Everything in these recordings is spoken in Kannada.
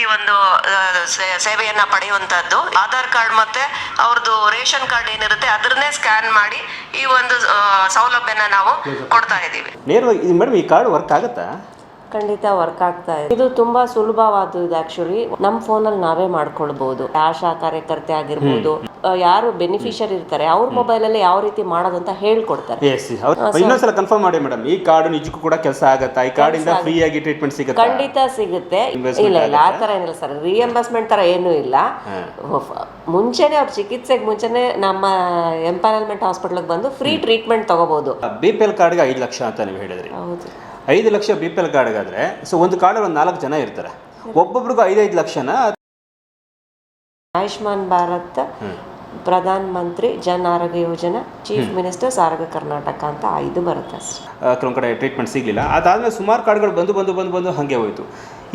ಈ ಒಂದು ಸೇವೆಯನ್ನ ಪಡೆಯುವಂತದ್ದು ಆಧಾರ್ ಕಾರ್ಡ್ ಮತ್ತೆ ಅವ್ರದ್ದು ರೇಷನ್ ಕಾರ್ಡ್ ಏನಿರುತ್ತೆ ಅದನ್ನೇ ಸ್ಕ್ಯಾನ್ ಮಾಡಿ ಈ ಒಂದು ಸೌಲಭ್ಯನ ನಾವು ಕೊಡ್ತಾ ಇದ್ದೀವಿ. ನೇರವಾಗಿ ಮೇಡಮ್ ಈ ಕಾರ್ಡ್ ವರ್ಕ್ ಆಗುತ್ತಾ? ಖಂಡಿತ ವರ್ಕ್ ಆಗ್ತಾ ಇದೆ. ಇದು ತುಂಬಾ ಸುಲಭವಾದದ್ದು ಇದು ಆಕ್ಚುಲಿ ನಮ್ಮ ಫೋನಲ್ಲಿ ನಾವೇ ಮಾಡ್ಕೊಳ್ಬಹುದು ಆಶಾ ಕಾರ್ಯಕರ್ತೆ ಆಗಿರ್ಬೋದು. ಯಾರು ಬೆನಿಫಿಷರ್ ಇರ್ತಾರೆ ಅವ್ರ ಮೊಬೈಲಲ್ಲಿ ಯಾವ ರೀತಿ ಮಾಡೋದು ಅಂತ ಹೇಳ್ಕೊಡ್ತಾರೆ ಎಸ್ ಇನ್ನೊಂದ್ಸಲ ಕನ್ಫರ್ಮ್ ಮಾಡಿ ಮೇಡಮ್ ಈ ಕಾರ್ಡ್ ನಿಜಕ್ಕೂ ಕೂಡ ಕೆಲಸ ಆಗುತ್ತಾ? ಈ ಕಾರ್ಡ್ ಇಂದ ಫ್ರೀ ಆಗಿ ಟ್ರೀಟ್ಮೆಂಟ್ ಸಿಗುತ್ತೆ? ಖಂಡಿತ ಸಿಗುತ್ತೆ. ಇಲ್ಲ ಇಲ್ಲ ಆ ತರ ಏನಿಲ್ಲ ಸರ್ ರಿಎಂಬರ್ಸ್ಮೆಂಟ್ ತರ ಏನೂ ಇಲ್ಲ. ಮುಂಚೆನೆ ಅವ್ರ ಚಿಕಿತ್ಸೆಗೆ ಮುಂಚೆನೆ ನಮ್ಮ ಎಂಪಾನಲ್ಮೆಂಟ್ ಹಾಸ್ಪಿಟ್ಲಿಗೆ ಬಂದು ಫ್ರೀ ಟ್ರೀಟ್ಮೆಂಟ್ ತಗೋಬಹುದು ಬಿ ಪಿ ಎಲ್ ಕಾರ್ಡ್ಗೆ ಐದು ಲಕ್ಷ ಅಂತ ನೀವು ಹೇಳಿದ್ರಿ. ಹೌದು. ಐದು ಲಕ್ಷ ಬಿ ಪಿ ಎಲ್ ಕಾರ್ಡ್ಗಾದ್ರೆ ಸೊ ಒಂದು ಕಾರ್ಡಲ್ಲಿ ಒಂದು ನಾಲ್ಕು ಜನ ಇರ್ತಾರೆ. ಒಬ್ಬೊಬ್ರಿಗೂ ಐದೈದು ಲಕ್ಷನ? ಆಯುಷ್ಮಾನ್ ಭಾರತ್ ಪ್ರಧಾನ ಮಂತ್ರಿ ಜನ್ ಆರೋಗ್ಯ ಯೋಜನಾ ಚೀಫ್ ಮಿನಿಸ್ಟರ್ಸ್ ಆರೋಗ್ಯ ಕರ್ನಾಟಕ ಅಂತ ಐದು ಬರುತ್ತೆ ಕೆಲವೊಂದು ಕಡೆ ಟ್ರೀಟ್ಮೆಂಟ್ ಸಿಗಲಿಲ್ಲ. ಅದಾದಮೇಲೆ ಸುಮಾರು ಕಾರ್ಡ್ಗಳು ಬಂದು ಬಂದು ಬಂದು ಬಂದು ಹಾಗೆ ಹೋಯ್ತು.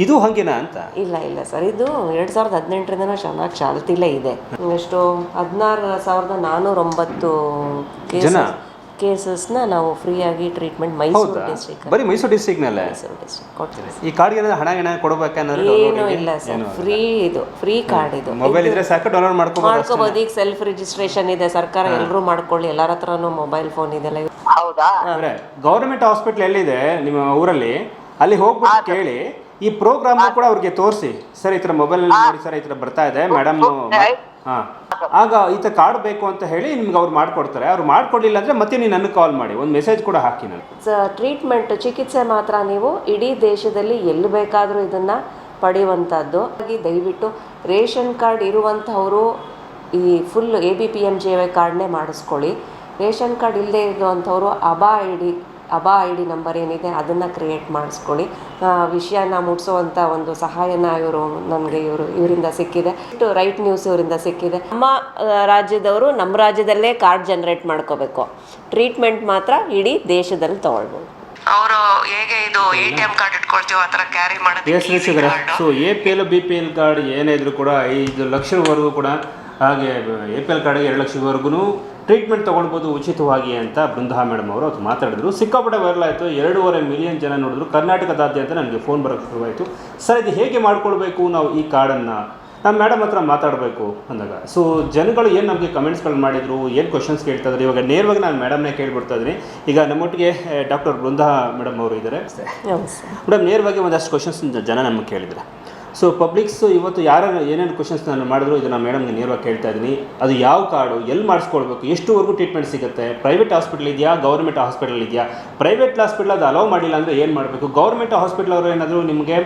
ಇದು ಹಾಗೇನಾ ಅಂತ? ಇಲ್ಲ ಇಲ್ಲ ಸರ್. ಇದು ಎರಡು ಸಾವಿರದ ಹದಿನೆಂಟರಿಂದನೂ ಚೆನ್ನಾಗಿ ಚಾಲ್ತಿಲೇ ಇದೆ. ಎಷ್ಟು ಹದಿನಾರು ಸಾವಿರದ ನಾನ್ನೂರೊಂಬತ್ತು ಜನ? ಕೇಸಸ್ನ ನಾವು ಫ್ರೀಯಾಗಿ ಟ್ರೀಟ್ಮೆಂಟ್ ಮೈಸೂರು ಹೌದಾ? ಡಿಸ್ಟ್ರಿಕ್ಟ್ ಬರೀ ಮೈಸೂರು ಡಿಸ್ಟ್ರಿಕ್ನಲ್ಲೇ ಮೈಸೂರು ಡಿಸ್ಟ್ರಿಕ್ಟ್ ಕೊಡ್ತೀವಿ. ಈ ಕಾರ್ಡ್ಗೆ ಏನಾದ್ರು ಹಣ ಗಿಣ ಕೊಡಬೇಕನ್ನೋದು ಏನೂ ಇಲ್ಲ ಸರ್. ಫ್ರೀ ಇದು ಫ್ರೀ ಕಾರ್ಡ್ ಇದು. ಮೊಬೈಲ್ ಇದ್ರೆ ಸಾಕು ಡೌನ್ಲೋಡ್ ಮಾಡ್ಕೋಬೋದು ಮಾಡ್ಕೋಬಹುದು ಈಗ ಸೆಲ್ಫ್ ರಿಜಿಸ್ಟ್ರೇಷನ್ ಇದೆ. ಸರ್ಕಾರ ಎಲ್ಲರೂ ಮಾಡ್ಕೊಳ್ಳಿ. ಎಲ್ಲರ ಹತ್ರನೂ ಮೊಬೈಲ್ ಫೋನ್ ಇದೆಲ್ಲ ಅಂದ್ರೆ ಗೌರ್ಮೆಂಟ್ ಹಾಸ್ಪಿಟ್ಲ್ ಎಲ್ಲಿದೆ? ನಿಮ್ಮ ಊರಲ್ಲಿ? ಅಲ್ಲಿ ಹೋಗ್ಬಿಟ್ಟು ಕೇಳಿ. ಈ ಪ್ರೋಗ್ರಾಮ್ ಕೂಡ ಅವ್ರಿಗೆ ತೋರಿಸಿ. ಸರ್ ಈ ಥರ ಮೊಬೈಲ್ ನೋಡಿ ಸರ್ ಈ ಥರ ಬರ್ತಾ ಇದೆ. ಮೇಡಮ್ ಆಗ ಈತ ಕಾರ್ಡ್ ಬೇಕು ಅಂತ ಹೇಳಿ ನಿಮ್ಗೆ ಅವ್ರು ಮಾಡ್ಕೊಡ್ತಾರೆ. ಅವ್ರು ಮಾಡ್ಕೊಡ್ಲಿಲ್ಲ ಅಂದ್ರೆ ಮತ್ತೆ ನೀವು ನನಗೆ ಕಾಲ್ ಮಾಡಿ. ಒಂದು ಮೆಸೇಜ್ ಕೂಡ ಹಾಕಿ ನಾನು. ಟ್ರೀಟ್ಮೆಂಟ್ ಚಿಕಿತ್ಸೆ ಮಾತ್ರ ನೀವು ಇಡೀ ದೇಶದಲ್ಲಿ ಎಲ್ಲಿ ಬೇಕಾದರೂ ಇದನ್ನು ಪಡೆಯುವಂಥದ್ದು. ಹಾಗಾಗಿ ದಯವಿಟ್ಟು ರೇಷನ್ ಕಾರ್ಡ್ ಇರುವಂಥವರು ಈ full A B P M J Y ಕಾರ್ಡ್ನೇ ಮಾಡಿಸ್ಕೊಳ್ಳಿ. ರೇಷನ್ ಕಾರ್ಡ್ ಇಲ್ಲದೆ ಇರುವಂಥವರು ABHA I D ABHA I D number ಏನಿದೆ ಅದನ್ನು ಕ್ರಿಯೇಟ್ ಮಾಡಿಸ್ಕೊಳ್ಳಿ. ವಿಷಯನ ಮುಟ್ಸುವಂಥ ಒಂದು ಸಹಾಯನ ಇವರು ನನಗೆ ಇವರು ಇವರಿಂದ ಸಿಕ್ಕಿದೆ. ರೈಟ್ ನ್ಯೂಸ್ ಇವರಿಂದ ಸಿಕ್ಕಿದೆ. ನಮ್ಮ ರಾಜ್ಯದವರು ನಮ್ಮ ರಾಜ್ಯದಲ್ಲೇ ಕಾರ್ಡ್ ಜನರೇಟ್ ಮಾಡ್ಕೋಬೇಕು. ಟ್ರೀಟ್ಮೆಂಟ್ ಮಾತ್ರ ಇಡೀ ದೇಶದಲ್ಲಿ ತಗೊಳ್ಬೋದು. ಅವರು ಹೇಗೆ ಇದು ಎ ಟಿ ಎಂ ಕಾರ್ಡ್ ಇಟ್ಕೊಳ್ತೀವೋ ಆ ಥರ ಕ್ಯಾರಿ ಮಾಡೋದು so A P L B P L card ಏನೇ ಇದ್ರೂ ಕೂಡ ಐದು ಲಕ್ಷವರೆಗೂ ಕೂಡ ಹಾಗೆ ಎ ಪಿ ಎಲ್ ಕಾರ್ಡ್ಗೆ ಎರಡು ಲಕ್ಷವರೆಗೂ ಟ್ರೀಟ್ಮೆಂಟ್ ತೊಗೊಳ್ಬೋದು ಉಚಿತವಾಗಿ ಅಂತ ಬೃಂದಾ ಮೇಡಮ್ ಅವರು ಅದು ಮಾತಾಡಿದ್ರು. ಸಿಕ್ಕಾಪಟ್ಟೆ ವೈರಲ್ ಆಯಿತು. ಎರಡೂವರೆ ಮಿಲಿಯನ್ ಜನ ನೋಡಿದ್ರು. ಕರ್ನಾಟಕದಾದ್ಯಂತ ನನಗೆ ಫೋನ್ ಬರೋಕ್ಕೆ ಶುರುವಾಯಿತು ಸರ್ ಇದು ಹೇಗೆ ಮಾಡ್ಕೊಳ್ಬೇಕು ನಾವು ಈ ಕಾರ್ಡನ್ನು ನಾನು ಮೇಡಮ್ ಹತ್ರ ಮಾತಾಡಬೇಕು ಅಂದಾಗ. ಸೊ ಜನಗಳು ಏನು ನಮಗೆ ಕಮೆಂಟ್ಸ್ಗಳು ಮಾಡಿದ್ರು ಏನು ಕ್ವಶನ್ಸ್ ಕೇಳ್ತಾ ಇದ್ದಾರೆ ಇವಾಗ ನೇರವಾಗಿ ನಾನು ಮೇಡಮ್ನೇ ಕೇಳ್ಬಿಡ್ತಾ ಇದ್ದೀನಿ. ಈಗ ನಮ್ಮೊಟ್ಟಿಗೆ ಡಾಕ್ಟರ್ ಬೃಂದಾ ಮೇಡಮ್ ಅವರು ಇದ್ದಾರೆ. ಹೌದು ಸರ್ ಮೇಡಮ್ ನೇರವಾಗಿ ಒಂದಷ್ಟು ಕ್ವಶನ್ಸ್ ಜನ ನಮಗೆ ಕೇಳಿದ್ರೆ. ಸೊ ಪಬ್ಲಿಕ್ಸು ಇವತ್ತು ಯಾರು ಏನೇನು ಕ್ವಶನ್ಸ್ ನಾನು ಮಾಡಿದ್ರು, ಇದನ್ನು ಮೇಡಮ್ಗೆ ನೇರವಾಗಿ ಕೇಳ್ತಾ ಇದ್ದೀನಿ. ಅದು ಯಾವ ಕಾರ್ಡು, ಎಲ್ಲಿ ಮಾಡಿಸ್ಕೊಳ್ಬೇಕು, ಎಷ್ಟುವರೆಗೂ ಟ್ರೀಟ್ಮೆಂಟ್ ಸಿಗುತ್ತೆ ಪ್ರೈವೇಟ್ ಹಾಸ್ಪಿಟಲ್ ಇದೆಯಾ ಗೌರ್ಮೆಂಟ್ ಹಾಸ್ಪಿಟಲ್ ಇದೆಯಾ? ಪ್ರೈವೇಟ್ ಹಾಸ್ಪಿಟಲ್ ಅದು ಅಲೋ ಮಾಡಿಲ್ಲ ಅಂದರೆ ಏನು ಮಾಡಬೇಕು? ಗೌರ್ಮೆಂಟ್ ಹಾಸ್ಪಿಟಲ್ ಅವರು ಏನಾದರೂ ನಿಮಗೆ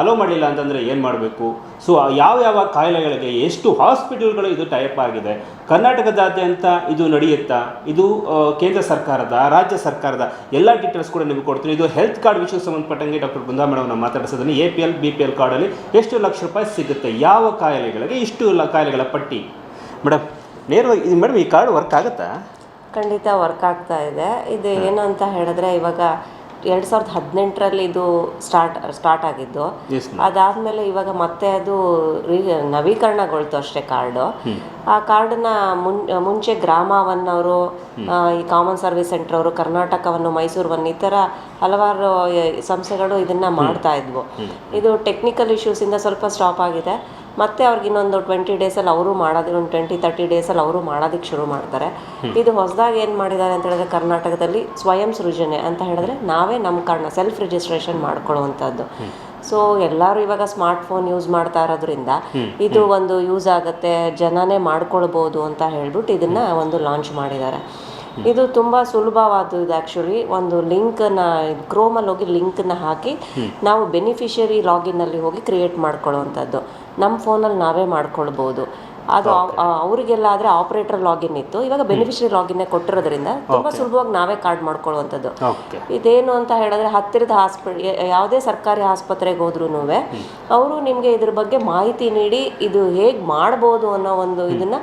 ಅಲೋ ಮಾಡಿಲ್ಲ ಅಂತಂದರೆ ಏನು ಮಾಡಬೇಕು? ಸೊ ಯಾವ ಯಾವ ಕಾಯಿಲೆಗಳಿಗೆ ಎಷ್ಟು ಹಾಸ್ಪಿಟಲ್ಗಳು ಇದು ಟೈಪ್ ಆಗಿದೆ? ಕರ್ನಾಟಕದಾದ್ಯಂತ ಇದು ನಡೆಯುತ್ತಾ? ಇದು ಕೇಂದ್ರ ಸರ್ಕಾರದ ರಾಜ್ಯ ಸರ್ಕಾರದ ಎಲ್ಲ ಡೀಟೇಲ್ಸ್ ಕೂಡ ನಿಮಗೆ ಕೊಡ್ತೀನಿ. ಇದು ಹೆಲ್ತ್ ಕಾರ್ಡ್ ವಿಷಯಕ್ಕೆ ಸಂಬಂಧಪಟ್ಟಂಗೆ ಡಾಕ್ಟರ್ ಬೃಂದಾ ಮೇಡಮ್ ನಾವು ಮಾತಾಡಿಸೋದನ್ನು A P L B P L ಕಾರ್ಡಲ್ಲಿ ಎಷ್ಟು ಲಕ್ಷ ರೂಪಾಯಿ ಸಿಗುತ್ತೆ? ಯಾವ ಕಾಯಿಲೆಗಳಿಗೆ ಇಷ್ಟು ಇಲ್ಲ ಕಾಯಿಲೆಗಳ ಪಟ್ಟಿ? ಮೇಡಮ್ ನೇರವಾಗಿ ಇದು ಮೇಡಮ್ ಈ ಕಾರ್ಡ್ ವರ್ಕ್ ಆಗುತ್ತಾ? ಖಂಡಿತ ವರ್ಕ್ ಆಗ್ತಾ ಇದೆ. ಇದು ಏನು ಅಂತ ಹೇಳಿದ್ರೆ ಇವಾಗ ಎರಡು ಸಾವಿರದ ಹದಿನೆಂಟರಲ್ಲಿ ಇದು ಸ್ಟಾರ್ಟ್ ಸ್ಟಾರ್ಟ್ ಆಗಿದ್ದು. ಅದಾದಮೇಲೆ ಇವಾಗ ಮತ್ತೆ ಅದು ನವೀಕರಣಗೊಳ್ತು ಅಷ್ಟೇ ಕಾರ್ಡು. ಆ ಕಾರ್ಡನ್ನ ಮುನ್ ಮುಂಚೆ ಗ್ರಾಮವನ್ನವರು ಈ ಕಾಮನ್ ಸರ್ವಿಸ್ ಸೆಂಟರ್ ಅವರು ಕರ್ನಾಟಕವನ್ನು ಮೈಸೂರವನ್ನು ಈ ಥರ ಹಲವಾರು ಸಂಸ್ಥೆಗಳು ಇದನ್ನ ಮಾಡ್ತಾ ಇದ್ವು. ಇದು ಟೆಕ್ನಿಕಲ್ ಇಶ್ಯೂಸಿಂದ ಸ್ವಲ್ಪ ಸ್ಟಾಪ್ ಆಗಿದೆ. ಮತ್ತೆ ಅವ್ರಿಗೆ ಇನ್ನೊಂದು ಟ್ವೆಂಟಿ ಡೇಸಲ್ಲಿ ಅವರು ಮಾಡೋದು ಒಂದು ಟ್ವೆಂಟಿ ತರ್ಟಿ ಡೇಸಲ್ಲಿ ಅವರು ಮಾಡೋದಕ್ಕೆ ಶುರು ಮಾಡ್ತಾರೆ. ಇದು ಹೊಸದಾಗಿ ಏನು ಮಾಡಿದ್ದಾರೆ ಅಂತ ಹೇಳಿದ್ರೆ ಕರ್ನಾಟಕದಲ್ಲಿ ಸ್ವಯಂ ಸೃಜನೆ ಅಂತ ಹೇಳಿದ್ರೆ ನಾವೇ ನಮ್ಮ ಕಾರಣ ಸೆಲ್ಫ್ ರಿಜಿಸ್ಟ್ರೇಷನ್ ಮಾಡ್ಕೊಳ್ಳುವಂಥದ್ದು. ಸೊ ಎಲ್ಲರೂ ಇವಾಗ ಸ್ಮಾರ್ಟ್ ಫೋನ್ ಯೂಸ್ ಮಾಡ್ತಾ ಇರೋದ್ರಿಂದ ಇದು ಒಂದು ಯೂಸ್ ಆಗುತ್ತೆ ಜನನೇ ಮಾಡ್ಕೊಳ್ಬೋದು ಅಂತ ಹೇಳ್ಬಿಟ್ಟು ಇದನ್ನ ಒಂದು ಲಾಂಚ್ ಮಾಡಿದ್ದಾರೆ. ಇದು ತುಂಬ ಸುಲಭವಾದದ್ದು ಆ್ಯಕ್ಚುಲಿ ಒಂದು ಲಿಂಕನ್ನ ಕ್ರೋಮಲ್ಲಿ ಹೋಗಿ ಲಿಂಕನ್ನ ಹಾಕಿ ನಾವು ಬೆನಿಫಿಷರಿ ಲಾಗಿನ್ನಲ್ಲಿ ಹೋಗಿ ಕ್ರಿಯೇಟ್ ಮಾಡ್ಕೊಳ್ಳುವಂಥದ್ದು. ನಮ್ಮ ಫೋನಲ್ಲಿ ನಾವೇ ಮಾಡ್ಕೊಳ್ಬೋದು. ಅದು ಅವರಿಗೆಲ್ಲ ಆದರೆ ಆಪರೇಟರ್ ಲಾಗಿನ್ ಇತ್ತು. ಇವಾಗ ಬೆನಿಫಿಷರಿ ಲಾಗಿನ್ನೇ ಕೊಟ್ಟಿರೋದ್ರಿಂದ ತುಂಬ ಸುಲಭವಾಗಿ ನಾವೇ ಕಾರ್ಡ್ ಮಾಡ್ಕೊಳ್ಳುವಂಥದ್ದು. ಇದೇನು ಅಂತ ಹೇಳಿದ್ರೆ ಹತ್ತಿರದ ಹಾಸ್ಪಿಟಲ್ ಯಾವುದೇ ಸರ್ಕಾರಿ ಆಸ್ಪತ್ರೆಗೆ ಹೋದ್ರೂ ಅವರು ನಿಮಗೆ ಇದ್ರ ಬಗ್ಗೆ ಮಾಹಿತಿ ನೀಡಿ ಇದು ಹೇಗೆ ಮಾಡ್ಬೋದು ಅನ್ನೋ ಒಂದು ಇದನ್ನ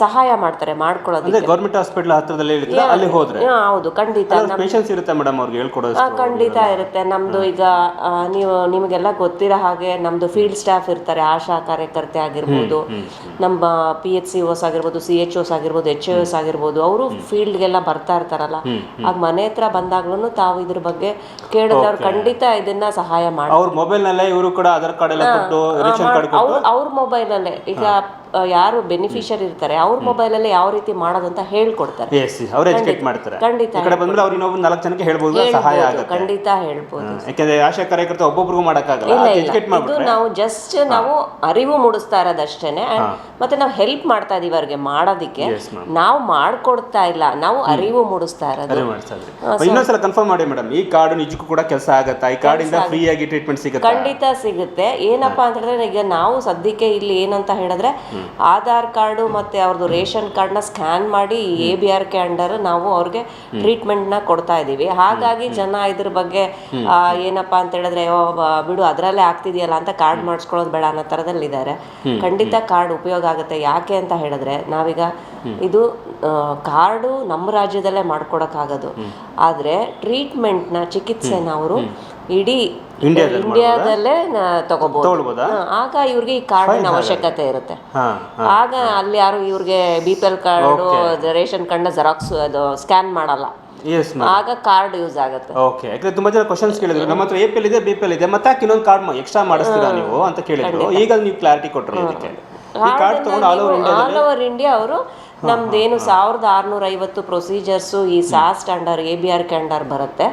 ಸಹಾಯ ಮಾಡ್ತಾರೆ ಮಾಡ್ಕೊಳ್ಳೋದು ಗೌರ್ಮೆಂಟ್ ಹಾಸ್ಪಿಟಲ್ ಹತ್ರದಲ್ಲಿ ಅಲ್ಲಿ ಹೋದ್ರೆ? ಹೌದು ಖಂಡಿತ. ಪೇಷನ್ಸ್ ಇರುತ್ತೆ ಮೇಡಮ್ ಅವ್ರಿಗೆ ಹೇಳ್ಕೊಡೋದು ಖಂಡಿತ ಇರುತ್ತೆ. ನಮ್ದು ಈಗ ನೀವು ನಿಮಗೆಲ್ಲ ಗೊತ್ತಿರೋ ಹಾಗೆ ನಮ್ದು ಫೀಲ್ಡ್ ಸ್ಟಾಫ್ ಇರ್ತಾರೆ ಆಶಾ ಕಾರ್ಯಕರ್ತೆ ಆಗಿರ್ಬೋದು ನಮ್ಮ ಪಿ ಎಚ್ ಸಿ ಓಸ್ ಆಗಿರ್ಬೋದು ಸಿ ಎಚ್ ಓಸ್ ಆಗಿರ್ಬೋದು ಎಚ್ ಎಸ್ ಆಗಿರ್ಬೋದು ಅವರು ಫೀಲ್ಡ್ಗೆಲ್ಲ ಬರ್ತಾ ಇರ್ತಾರಲ್ಲ. ಆಗ ಮನೆ ಹತ್ರ ಬಂದಾಗ್ಲೂ ತಾವು ಇದ್ರ ಬಗ್ಗೆ ಕೇಳಿದ್ರೆ ಅವ್ರು ಖಂಡಿತ ಇದನ್ನ ಸಹಾಯ ಮಾಡಿ ಅವ್ರ ಮೊಬೈಲ್ನಲ್ಲೇ ಇವರು ಕೂಡ ಆಧಾರ್ ಕಾರ್ಡ್ ಎಲ್ಲ ಕೊಟ್ಟು ರೇಷನ್ ಕಾರ್ಡ್ ಅವ್ರ ಮೊಬೈಲಲ್ಲೇ ಈಗ ಯಾರು ಬೆನಿಫಿಷಿಯರ್ ಇರ್ತಾರೆ ಅವ್ರ ಅಲ್ಲಿ ಯಾವ ರೀತಿ ಮಾಡೋದು ಅಂತ ಹೇಳ್ಕೊಡ್ತಾರೆ ಎಸ್ ಅವ್ರು ಎಜುಕೇಟ್ ಮಾಡ್ತಾರೆ. ಖಂಡಿತ ಈ ಕಡೆ ಬಂದ್ರೆ ಅವ್ರು ಇನ್ನೊಬ್ಬ ನಾಲ್ಕು ಜನಕ್ಕೆ ಹೇಳ್ಬೋದು ಸಹಾಯ ಆಗುತ್ತೆ. ಖಂಡಿತ ಹೇಳ್ಬೋದು. ಯಾಕಂದ್ರೆ ಆಶಾ ಕಾರ್ಯಕರ್ತ ಒಬ್ಬೊಬ್ರಿಗೂ ಮಾಡಕ್ಕಾಗಲ್ಲ ಇಲ್ಲ ಎಜುಕೇಟ್ ಇದು ನಾವು ಜಸ್ಟ್ ನಾವು ಅರಿವು ಮೂಡಿಸ್ತಾ ಇರೋದಷ್ಟೇನೆ. ಮತ್ತೆ ನಾವು ಹೆಲ್ಪ್ ಮಾಡ್ತಾ ಇದೀವಿ ಅವ್ರಿಗೆ ಮಾಡೋದಿಕ್ಕೆ. ನಾವು ಮಾಡ್ಕೊಡ್ತಾ ಇಲ್ಲ ನಾವು ಅರಿವು ಮೂಡಿಸ್ತಾ ಇರೋದು. ಇನ್ನೊಂದ್ಸಲ ಕನ್ಫರ್ಮ್ ಮಾಡಿ ಮೇಡಮ್ ಈ ಕಾರ್ಡ್ ನಿಜಕ್ಕೂ ಕೂಡ ಕೆಲಸ ಆಗುತ್ತಾ? ಈ ಕಾರ್ಡ್ ಇಂದ ಫ್ರೀ ಆಗಿ ಟ್ರೀಟ್ಮೆಂಟ್ ಸಿಗುತ್ತಾ? ಖಂಡಿತ ಸಿಗುತ್ತೆ. ಏನಪ್ಪಾ ಅಂತ ಹೇಳಿದ್ರೆ ಈಗ ನಾವು ಸದ್ಯಕ್ಕೆ ಇಲ್ಲಿ ಏನಂತ ಹೇಳಿದ್ರೆ ಆಧಾರ್ ಕಾರ್ಡು ಮತ್ತೆ ಅವ್ರದ್ದು ರೇಷನ್ ಕಾರ್ಡ್ನ ಸ್ಕ್ಯಾನ್ ಮಾಡಿ A B R K under ನಾವು ಅವ್ರಿಗೆ ಟ್ರೀಟ್ಮೆಂಟ್ನ ಕೊಡ್ತಾ ಇದೀವಿ ಹಾಗಾಗಿ ಜನ ಇದ್ರ ಬಗ್ಗೆ ಏನಪ್ಪ ಏನಪ್ಪಾ ಅಂತ ಹೇಳಿದ್ರೆ ಬಿಡು ಅದರಲ್ಲೇ ಆಗ್ತಿದೆಯಲ್ಲ ಅಂತ ಕಾರ್ಡ್ ಮಾಡಿಸ್ಕೊಳ್ಳೋದು ಬೇಡ ಅನ್ನೋ ಥರದಲ್ಲಿದ್ದಾರೆ. ಖಂಡಿತ ಕಾರ್ಡ್ ಉಪಯೋಗ ಆಗುತ್ತೆ. ಯಾಕೆ ಅಂತ ಹೇಳಿದ್ರೆ ನಾವೀಗ ಇದು ಕಾರ್ಡು ನಮ್ಮ ರಾಜ್ಯದಲ್ಲೇ ಮಾಡ್ಕೊಡೋಕ್ಕಾಗೋದು. ಆದ್ರೆ ಟ್ರೀಟ್ಮೆಂಟ್ನ ಚಿಕಿತ್ಸೆನ ಅವರು ಇಡೀ ಇಂಡಿಯಾದಲ್ಲಿ ತಗೋಬಹುದು ಆಗ ಇವ್ರಿಗೆ ಈ ಕಾರ್ಡಿನ ಅವಶ್ಯಕತೆ ಇರುತ್ತೆ. ಆಗ ಅಲ್ಲಿ ಯಾರು ಇವ್ರಿಗೆ B P L card ration card xerox ಅದು ಸ್ಕ್ಯಾನ್ ಮಾಡಲ್ಲ. ಎಸ್ ಆಗ ಕಾರ್ಡ್ ಯೂಸ್ ಆಗುತ್ತೆ. ಓಕೆ ಯಾಕಂದ್ರೆ ತುಂಬಾ ಜನ ಕ್ವಶನ್ಸ್ ಕೇಳಿದ್ರು. ನಮ್ಮ ಹತ್ರ ಎ ಪಿ ಎಲ್ ಇದೆ ಬಿ ಪಿ ಎಲ್ ಇದೆ. ಮತ್ತೆ ಇನ್ನೊಂದು ಕಾರ್ಡ್ ಎಕ್ಸ್ಟ್ರಾ ಮಾಡಿಸ್ತೀರಾ ನೀವು? ಅಂತ ಕೇಳಿದ್ರು. ಈಗ ನೀವು ಕ್ಲಾರಿಟಿ ಕೊಟ್ಟರು ಈ ಕಾರ್ಡ್ ತಗೊಂಡು all over India all over India ಅವರು ನಮ್ದೇನು ಸಾವಿರದ ಆರ್ನೂರ ಐವತ್ತು ಪ್ರೊಸೀಜರ್ಸು ಈ ಸಾಸ್ ಸ್ಟ್ಯಾಂಡರ್ ಎ ಬಿ ಆರ್ ಕ್ಯಾಂಡರ್ ಬರುತ್ತೆ.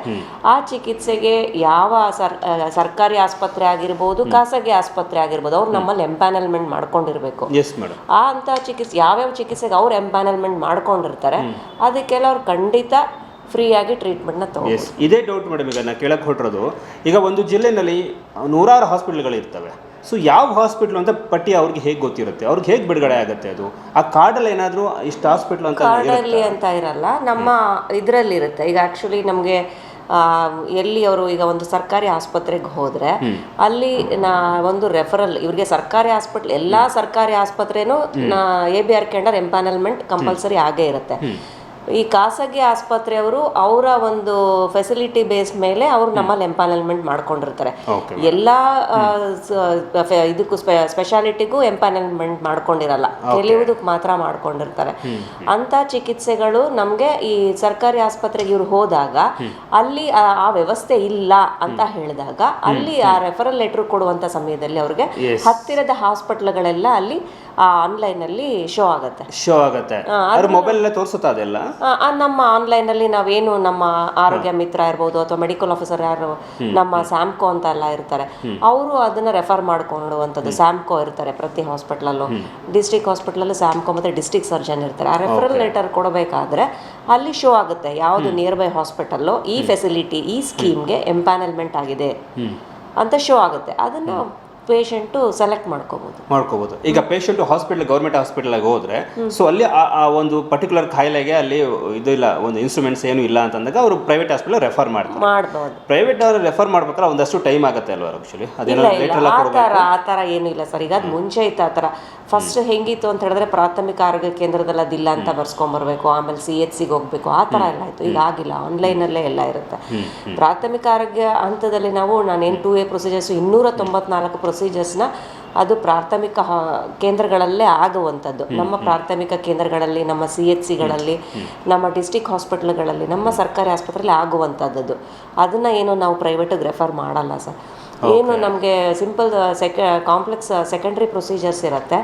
ಆ ಚಿಕಿತ್ಸೆಗೆ ಯಾವ ಸರ್ ಸರ್ಕಾರಿ ಆಸ್ಪತ್ರೆ ಆಗಿರ್ಬೋದು ಖಾಸಗಿ ಆಸ್ಪತ್ರೆ ಆಗಿರ್ಬೋದು ಅವ್ರು ನಮ್ಮಲ್ಲಿ ಎಂಪ್ಯಾನಲ್ಮೆಂಟ್ ಮಾಡ್ಕೊಂಡಿರ್ಬೇಕು. ಆ ಅಂತ ಚಿಕಿತ್ಸೆ ಯಾವ್ಯಾವ ಚಿಕಿತ್ಸೆಗೆ ಅವ್ರು ಎಂಪ್ಯಾನಲ್ಮೆಂಟ್ ಮಾಡ್ಕೊಂಡಿರ್ತಾರೆ ಅದಕ್ಕೆಲ್ಲ ಅವ್ರು ಖಂಡಿತ ಫ್ರೀಯಾಗಿ ಟ್ರೀಟ್ಮೆಂಟ್ನ ತಗೋ ಎಸ್ ಇದೇ ಡೌಟ್ ಮೇಡಮ್ ಈಗ ನಾನು ಕೇಳಕ್ಕೆ ಹೊರಟಿರೋದು. ಈಗ ಒಂದು ಜಿಲ್ಲೆನಲ್ಲಿ ನೂರಾರು ಹಾಸ್ಪಿಟಲ್ಗಳು ಇರ್ತವೆ. ಸೊ ಯಾವ ಹಾಸ್ಪಿಟ್ಲ್ ಅಂತ ಪಟ್ಟಿ ಅವ್ರಿಗೆ ಹೇಗೆ ಗೊತ್ತಿರುತ್ತೆ? ಅವ್ರಿಗೆ ಹೇಗೆ ಬಿಡುಗಡೆ ಆಗುತ್ತೆ ಅದು? ಆ ಕಾರ್ಡಲ್ಲಿ ಏನಾದರೂ ಇಷ್ಟು ಹಾಸ್ಪಿಟ್ಲ್ ಅಂತ ಕಾರ್ಡಲ್ಲಿ ಅಂತ ಇರಲ್ಲ. ನಮ್ಮ ಇದರಲ್ಲಿ ಇರುತ್ತೆ ಈಗ ಆಕ್ಚುಲಿ ನಮಗೆ ಎಲ್ಲಿ ಅವರು ಈಗ ಒಂದು ಸರ್ಕಾರಿ ಆಸ್ಪತ್ರೆಗೆ ಹೋದರೆ ಅಲ್ಲಿ ನಾ ಒಂದು ರೆಫರಲ್ ಇವರಿಗೆ ಸರ್ಕಾರಿ ಹಾಸ್ಪಿಟ್ಲ್ ಎಲ್ಲಾ ಸರ್ಕಾರಿ ಆಸ್ಪತ್ರೆನೂ A B R K under empanelment compulsory ಆಗೇ ಇರುತ್ತೆ. ಈ ಖಾಸಗಿ ಆಸ್ಪತ್ರೆಯವರು ಅವರ ಒಂದು ಫೆಸಿಲಿಟಿ ಬೇಸ್ ಮೇಲೆ ಅವರು ನಮ್ಮಲ್ಲಿ ಎಂಪ್ಯಾನಲ್ಮೆಂಟ್ ಮಾಡ್ಕೊಂಡಿರ್ತಾರೆ. ಎಲ್ಲ ಇದಕ್ಕೂ ಸ್ಪೆಷಾಲಿಟಿಗೂ ಎಂಪ್ಯಾನಲ್ಮೆಂಟ್ ಮಾಡ್ಕೊಂಡಿರಲ್ಲ. ಕೆಲವುದಕ್ಕೆ ಮಾತ್ರ ಮಾಡ್ಕೊಂಡಿರ್ತಾರೆ. ಅಂತ ಚಿಕಿತ್ಸೆಗಳು ನಮಗೆ ಈ ಸರ್ಕಾರಿ ಆಸ್ಪತ್ರೆಗೆ ಇವ್ರು ಹೋದಾಗ ಅಲ್ಲಿ ಆ ಆ ವ್ಯವಸ್ಥೆ ಇಲ್ಲ ಅಂತ ಹೇಳಿದಾಗ ಅಲ್ಲಿ ಆ ರೆಫರಲ್ ಲೆಟರ್ ಕೊಡುವಂತ ಸಮಯದಲ್ಲಿ ಅವ್ರಿಗೆ ಹತ್ತಿರದ ಹಾಸ್ಪಿಟ್ಲ್ಗಳೆಲ್ಲ ಅಲ್ಲಿ ಆನ್ಲೈನ್ ಅಲ್ಲಿ ಶೋ ಆಗುತ್ತೆ. ಶೋ ಆಗುತ್ತೆ. ಅದ್ರ ಮೊಬೈಲ್ ಎಲ್ಲ ತೋರಿಸುತ್ತಾ ಅದೆಲ್ಲ? ಆ, ನಮ್ಮ ಆನ್ಲೈನಲ್ಲಿ ನಾವೇನು ನಮ್ಮ ಆರೋಗ್ಯ ಮಿತ್ರ ಇರ್ಬೋದು ಅಥವಾ ಮೆಡಿಕಲ್ ಆಫೀಸರ್ ಯಾರು ನಮ್ಮ ಸ್ಯಾಮ್ಕೋ ಅಂತ ಎಲ್ಲ ಇರ್ತಾರೆ. ಅವರು ಅದನ್ನ ರೆಫರ್ ಮಾಡ್ಕೊಳ್ಳುವಂಥದ್ದು ಸ್ಯಾಮ್ಕೋ ಇರ್ತಾರೆ ಪ್ರತಿ ಹಾಸ್ಪಿಟ್ಲಲ್ಲೂ. ಡಿಸ್ಟ್ರಿಕ್ಟ್ ಹಾಸ್ಪಿಟ್ಲಲ್ಲೂ ಸ್ಯಾಮ್ಕೋ ಮತ್ತೆ ಡಿಸ್ಟ್ರಿಕ್ಟ್ ಸರ್ಜನ್ ಇರ್ತಾರೆ. ಆ ರೆಫರಲ್ ಲೆಟರ್ ಕೊಡಬೇಕಾದ್ರೆ ಅಲ್ಲಿ ಶೋ ಆಗುತ್ತೆ. ಯಾವುದು ನಿಯರ್ ಬೈ ಹಾಸ್ಪಿಟಲ್ಲು ಈ ಫೆಸಿಲಿಟಿ ಈ ಸ್ಕೀಮ್ಗೆ ಎಂಪ್ಯಾನಲ್ಮೆಂಟ್ ಆಗಿದೆ ಅಂತ ಶೋ ಆಗುತ್ತೆ. ಅದನ್ನ ಪೇಷಂಟು ಸೆಲೆಕ್ಟ್ ಮಾಡ್ಕೋಬಹುದು ಮಾಡ್ಕೋಬಹುದು ಈಗ ಪೇಷಂಟ್ ಹಾಸ್ಪಿಟಲ್ ಗೌರ್ಮೆಂಟ್ ಹಾಸ್ಪಿಟಲ್ಗೆ ಹೋದ್ರೆ ಸೊ ಅಲ್ಲಿ ಆ ಒಂದು ಪರ್ಟಿಕ್ಯುಲರ್ ಕಾಯಿಲೆಗೆ ಅಲ್ಲಿ ಇದಿಲ್ಲ ಇಲ್ಲ ಒಂದು ಇನ್ಸ್ಟ್ರೂಮೆಂಟ್ಸ್ ಏನು ಇಲ್ಲ ಅಂತಂದಾಗ ಅವರು ಪ್ರೈವೇಟ್ ಹಾಸ್ಪಿಟಲ್ ರೆಫರ್ ಮಾಡ್ತಾರೆ. ಮಾಡ್ಬೋದು. ಪ್ರೈವೇಟ್ ಅವ್ರು ರೆಫರ್ ಮಾಡ್ಬೇಕಾದ್ರೆ ಒಂದಷ್ಟು ಟೈಮ್ ಆಗುತ್ತೆ ಅಲ್ವಾ ಆಕ್ಚುಲಿ ಅದೇನೋ ಆ ಥರ ಆ ಥರ ಏನೂ ಇಲ್ಲ ಸರ್. ಈಗ ಅದು ಮುಂಚೆ ಇತ್ತು ಆ ಥರ. ಫಸ್ಟ್ ಹೆಂಗಿತ್ತು ಅಂತ ಹೇಳಿದ್ರೆ ಪ್ರಾಥಮಿಕ ಆರೋಗ್ಯ ಕೇಂದ್ರದಲ್ಲಿ ಅದಿಲ್ಲ ಅಂತ ಬರ್ಸ್ಕೊಂಬರ್ಬೇಕು ಆಮೇಲೆ ಸಿ ಎಚ್ ಸಿಗೆ ಹೋಗ್ಬೇಕು ಆ ಥರ ಎಲ್ಲ ಆಯಿತು. ಈಗ ಆಗಿಲ್ಲ. ಆನ್ಲೈನಲ್ಲೇ ಎಲ್ಲ ಇರುತ್ತೆ. ಪ್ರಾಥಮಿಕ ಆರೋಗ್ಯ ಹಂತದಲ್ಲಿ ನಾವು ನಾನೇನು ಟೂ ಎ ಪ್ರೊಸೀಜರ್ಸ್ ಇನ್ನೂರ ತೊಂಬತ್ನಾಲ್ಕು ಪ್ರೊಸೀಜರ್ಸ್ನ ಅದು ಪ್ರಾಥಮಿಕ ಕೇಂದ್ರಗಳಲ್ಲೇ ಆಗುವಂಥದ್ದು. ನಮ್ಮ ಪ್ರಾಥಮಿಕ ಕೇಂದ್ರಗಳಲ್ಲಿ ನಮ್ಮ ಸಿ ಎಚ್ ಸಿಗಳಲ್ಲಿ ನಮ್ಮ ಡಿಸ್ಟಿಕ್ ಹಾಸ್ಪಿಟ್ಲ್ಗಳಲ್ಲಿ ನಮ್ಮ ಸರ್ಕಾರಿ ಆಸ್ಪತ್ರೆಯಲ್ಲಿ ಆಗುವಂಥದ್ದು ಅದನ್ನು ಏನು ನಾವು ಪ್ರೈವೇಟಿಗೆ ರೆಫರ್ ಮಾಡಲ್ಲ ಸರ್. ಏನು ನಮಗೆ simple sec complex secondary procedures ಇರುತ್ತೆ.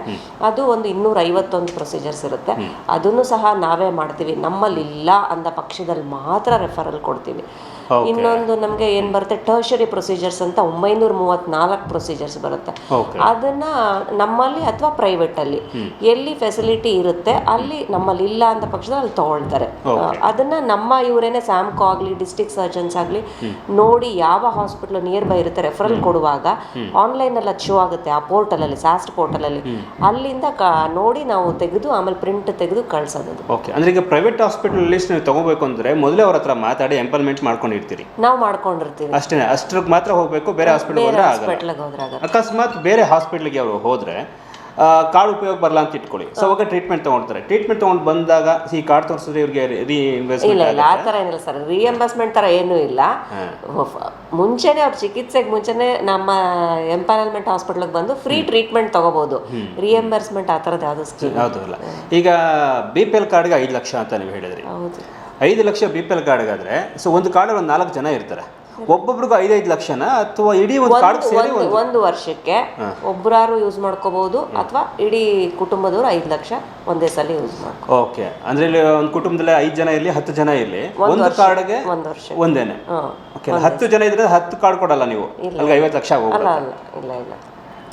ಅದು ಒಂದು ಇನ್ನೂರ ಐವತ್ತೊಂದು ಪ್ರೊಸೀಜರ್ಸ್ ಇರುತ್ತೆ ಅದನ್ನು ಸಹ ನಾವೇ ಮಾಡ್ತೀವಿ. ನಮ್ಮಲ್ಲಿ ಇಲ್ಲ ಅಂದ ಪಕ್ಷದಲ್ಲಿ ಮಾತ್ರ ರೆಫರಲ್ ಕೊಡ್ತೀವಿ. ಇನ್ನೊಂದು ನಮಗೆ ಏನು ಬರುತ್ತೆ ಟರ್ಷರಿ ಪ್ರೊಸೀಜರ್ಸ್ ಅಂತ ಒಂಬೈನೂರ ಮೂವತ್ನಾಲ್ಕು ಪ್ರೊಸೀಜರ್ಸ್ ಬರುತ್ತೆ. ಅದನ್ನು ನಮ್ಮಲ್ಲಿ ಅಥವಾ ಪ್ರೈವೇಟ್ ಅಲ್ಲಿ. ಎಲ್ಲಿ ಫೆಸಿಲಿಟಿ ಇರುತ್ತೆ ಅಲ್ಲಿ ನಮ್ಮಲ್ಲಿ ಇಲ್ಲ ಅಂತ ಪಕ್ಷದಲ್ಲಿ ಅಲ್ಲಿ ತಗೊಳ್ತಾರೆ. ಅದನ್ನ ನಮ್ಮ ಇವರೇನೆ ಸ್ಯಾಮ್ಕೋ ಆಗಲಿ ಡಿಸ್ಟಿಕ್ ಸರ್ಜನ್ಸ್ ಆಗಲಿ ನೋಡಿ ಯಾವ ಹಾಸ್ಪಿಟಲ್ ನಿಯರ್ ಬೈ ಇರುತ್ತೆ ರೆಫರಲ್ ಕೊಡುವಾಗ ಆನ್ಲೈನ್ ಅಲ್ಲಿ ಅದು ಶೋ ಆಗುತ್ತೆ ಆ ಪೋರ್ಟಲ್ ಅಲ್ಲಿ ಸಾಸ್ಟ್ ಪೋರ್ಟಲ್ ಅಲ್ಲಿ. ಅಲ್ಲಿಂದ ನೋಡಿ ನಾವು ತೆಗೆದು ಆಮೇಲೆ ಪ್ರಿಂಟ್ ತೆಗೆದು ಕಳ್ಸೋದು. ಓಕೆ ಅಂದ್ರೆ ಈಗ ಪ್ರೈವೇಟ್ ಹಾಸ್ಪಿಟಲ್ ಲಿಸ್ಟ್ ನೀವು ತಗೋಬೇಕು ಅಂದ್ರೆ ಮೊದಲೇ ಅವ್ರ ಹತ್ರ ಮಾತಾಡಿ ಎಂಪಲ್ಮೆಂಟ್ ಮಾಡ್ಕೊಂಡಿರ್ತೀರಿ? ನಾವು ಮಾಡ್ಕೊಂಡಿರ್ತೀವಿ. ಅಷ್ಟೇ ಅಷ್ಟ್ರಿಗೆ ಮಾತ್ರ ಹೋಗಬೇಕು ಬೇರೆ ಹಾಸ್ಪಿಟಲ್ ಹೋದ್ರೆ ಆಗಲ್ಲ. ಹಾಸ್ಪಿಟ್ಲಿಗೆ ಹೋದ್ರಾಗ ಅಕಸ್ಮಾತ್ ಬೇರೆ ಹಾಸ್ಪಿಟ್ಲಿಗೆ ಅವರು ಹೋದ್ರೆ ಕಾರ್ಡ್ ಉಪಯೋಗ ಬರಲ್ಲ ಅಂತ ಇಟ್ಕೊಳ್ಳಿ. ಸೊ ಅವಾಗ ಟ್ರೀಟ್ಮೆಂಟ್ ತೊಗೊಳ್ತಾರೆ ಟ್ರೀಟ್ಮೆಂಟ್ ತೊಗೊಂಡು ಬಂದಾಗ ಈ ಕಾರ್ಡ್ ತೋರಿಸಿದ್ರೆ ಇವ್ರಿಗೆ ಇಲ್ಲ ರೀಇನ್ವೆಸ್ಟ್ಮೆಂಟ್ ಇಲ್ಲ ಆ ಥರ ಏನಿಲ್ಲ ಸರ್. ರಿಎಂಬರ್ಸ್ಮೆಂಟ್ ಥರ ಏನೂ ಇಲ್ಲ. ಫ- ಮುಂಚೆನೆ ಅವ್ರ ಚಿಕಿತ್ಸೆಗೆ ಮುಂಚೆನೆ ನಮ್ಮ ಎಂಪಾನಲ್ಮೆಂಟ್ ಹಾಸ್ಪಿಟ್ಲಿಗೆ ಬಂದು ಫ್ರೀ ಟ್ರೀಟ್ಮೆಂಟ್ ತಗೋಬಹುದು ರೀಎಂಬರ್ಸ್ಮೆಂಟ್ ಆ ಥರದ್ದು ಯಾವುದು ಸ್ಕೀಮ್ ಹೌದು ಇಲ್ಲ ಈಗ ಬಿ ಪಿ ಎಲ್ ಕಾರ್ಡ್ಗೆ ಐದು ಲಕ್ಷ ಅಂತ ನೀವು ಹೇಳಿದ್ರಿ. ಹೌದು. ಐದು ಲಕ್ಷ ಬಿ ಪಿ ಎಲ್ ಕಾರ್ಡ್ಗಾದ್ರೆ ಸೊ ಒಂದು ಕಾರ್ಡಲ್ಲಿ ಒಂದು ನಾಲ್ಕು ಜನ ಇರ್ತಾರೆ. ಒಬ್ಬೊಬ್ರಿಗೂ ಐದೈದು ಲಕ್ಷನ ಅಥವಾ ಇಡೀ ಒಂದು ಕಾರ್ಡ್ ಸೇರಿ ಒಂದು ಒಂದು ವರ್ಷಕ್ಕೆ ಒಬ್ಬರಾರು ಯೂಸ್ ಮಾಡ್ಕೋಬಹುದು ಅಥವಾ ಇಡೀ ಕುಟುಂಬದವರು ಐದು ಲಕ್ಷ ಒಂದೇ ಸಲ ಯೂಸ್ ಮಾಡ್ಕೊ ಓಕೆ. ಅಂದ್ರೆ ಇಲ್ಲಿ ಒಂದು ಕುಟುಂಬದಲ್ಲಿ ಐದು ಜನ ಇರಲಿ ಹತ್ತು ಜನ ಇರಲಿ. ಒಂದು ಕಾರ್ಡ್ಗೆ ಒಂದು ವರ್ಷ ಒಂದೇನೆ. ಓಕೆ ಹತ್ತು ಜನ ಇದ್ರೆ ಹತ್ತು ಕಾರ್ಡ್ ಕೊಡಲ್ಲ ನೀವು. ಅಲ್ಲಿಗೆ ಐವತ್ತು ಲಕ್ಷ ಅಲ್ಲ ಇಲ್ಲ ಇಲ್ಲ.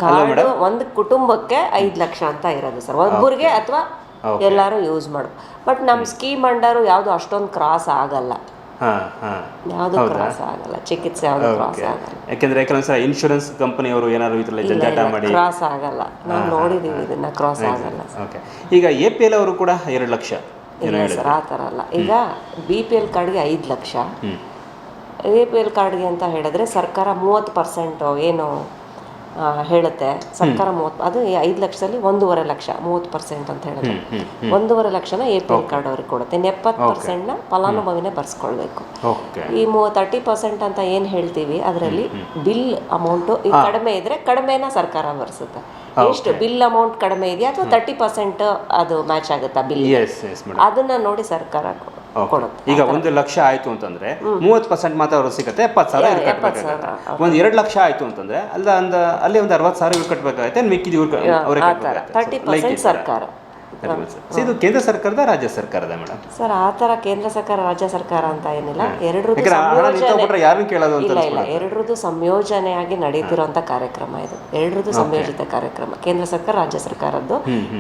ಕಾರ್ಡ್ ಒಂದು ಕುಟುಂಬಕ್ಕೆ ಐದು ಲಕ್ಷ ಅಂತ ಇರೋದು ಸರ್. ಒಬ್ಬರಿಗೆ ಅಥವಾ ಎಲ್ಲರೂ ಯೂಸ್ ಮಾಡು. ಬಟ್ ನಮ್ಮ ಸ್ಕೀಮ್ ಅಂಡರು ಯಾವುದು ಅಷ್ಟೊಂದು ಕ್ರಾಸ್ ಆಗಲ್ಲ. ಯಾವುದು ಕ್ರಾಸ್ ಆಗಲ್ಲ. ಚಿಕಿತ್ಸೆ ಯಾವುದು ಕ್ರಾಸ್ ಆಗಲ್ಲ. ಯಾಕೆಂದ್ರೆ ಕೆಲವೊಂದು ಸಲ ಇನ್ಶೂರೆನ್ಸ್ ಕಂಪನಿಯವರು ಏನಾದ್ರು ಇದರಲ್ಲಿ ಜಂಜಾಟ ಮಾಡಿ. ಕ್ರಾಸ್ ಆಗಲ್ಲ. ನಾವು ನೋಡಿದೀವಿ ಇದನ್ನ ಕ್ರಾಸ್ ಆಗಲ್ಲ. ಓಕೆ ಈಗ ಎ ಪಿ ಎಲ್ ಅವರು ಕೂಡ ಎರಡು ಲಕ್ಷ. ಇಲ್ಲ ಸರ್ ಆ ಥರ ಅಲ್ಲ. ಈಗ ಬಿ ಪಿ ಎಲ್ ಕಾರ್ಡ್ಗೆ ಐದು ಲಕ್ಷ. ಎ ಪಿ ಎಲ್ ಕಾರ್ಡ್ಗೆ ಅಂತ ಹೇಳಿದ್ರೆ ಸರ್ಕಾರ ಮೂವತ್ತು ಪರ್ಸೆಂಟು ಏನು ಹೇಳುತ್ತೆ. ಸರ್ಕಾರ ಮೂವತ್ತು ಅದು ಐದು ಲಕ್ಷದಲ್ಲಿ ಒಂದೂವರೆ ಲಕ್ಷ ಮೂವತ್ತು ಪರ್ಸೆಂಟ್ ಅಂತ ಹೇಳಿದ್ರೆ ಒಂದೂವರೆ ಲಕ್ಷನ ಎ ಪಿ ಎಲ್ ಕಾರ್ಡ್ ಅವ್ರಿಗೆ ಕೊಡುತ್ತೆ. ಎಪ್ಪತ್ತು ಪರ್ಸೆಂಟ್ನ ಫಲಾನುಭವಿನೇ ಬರ್ಸ್ಕೊಳ್ಬೇಕು. ಈ ಮೂ ತರ್ಟಿ ಪರ್ಸೆಂಟ್ ಅಂತ ಏನು ಹೇಳ್ತೀವಿ ಅದರಲ್ಲಿ ಬಿಲ್ ಅಮೌಂಟು ಈ ಕಡಿಮೆ ಇದ್ರೆ ಕಡಿಮೆನ ಸರ್ಕಾರ ಬರ್ಸುತ್ತೆ. ಎಷ್ಟು ಬಿಲ್ ಅಮೌಂಟ್ ಕಡಿಮೆ ಇದೆಯಾ ಅಥವಾ ತರ್ಟಿ ಪರ್ಸೆಂಟ್ ಅದು ಮ್ಯಾಚ್ ಆಗುತ್ತಾ ಬಿಲ್? ಅದನ್ನ ನೋಡಿ ಸರ್ಕಾರ ಕೊಡುತ್ತೆ ಈಗ ಒಂದು ಲಕ್ಷ ಆಯ್ತು ಅಂತಂದ್ರೆ ಮೂವತ್ತು ಪರ್ಸೆಂಟ್ ಮಾತ್ರ ಅವ್ರಿಗೆ ಸಿಗುತ್ತೆ ಎಪ್ಪತ್ತು ಸಾವಿರ ಇವ್ರು ಕಟ್ಟಬೇಕಾಗುತ್ತೆ ಒಂದು ಎರಡು ಲಕ್ಷ ಆಯ್ತು ಅಂತಂದ್ರೆ ಅಲ್ಲ ಅಂದ ಅಲ್ಲಿ ಒಂದು ಅರವತ್ತು ಸಾವಿರ ಇವ್ರು ಕಟ್ಟಬೇಕಾಗುತ್ತೆ ಮಿಕ್ಕಿದ ಇವ್ರು ಸರ್ಕಾರ. ಸರ್ಕಾರ ಇದು ಕೇಂದ್ರ ಸರ್ಕಾರದ ರಾಜ್ಯ ಸರ್ಕಾರದ ಮೇಡಮ್ ಸರ್ ಆ ತರ ಕೇಂದ್ರ ಸರ್ಕಾರ ರಾಜ್ಯ ಸರ್ಕಾರ ಅಂತ ಏನಿಲ್ಲ. ಎರಡರದ್ದು ಯಾರು ಸಂಯೋಜನೆ ಕೇಳೋದು ಅಂತ ಇಲ್ಲ ಇಲ್ಲ. ಎರಡರದ್ದು ಸಂಯೋಜನೆಯಾಗಿ ನಡೀತಿರುವಂತ ಕಾರ್ಯಕ್ರಮ ಇದು. ಎರಡರದ್ದು ಸಂಯೋಜಿತ ಕಾರ್ಯಕ್ರಮ. ಕೇಂದ್ರ ಸರ್ಕಾರ ರಾಜ್ಯ ಸರ್ಕಾರದ್ದು.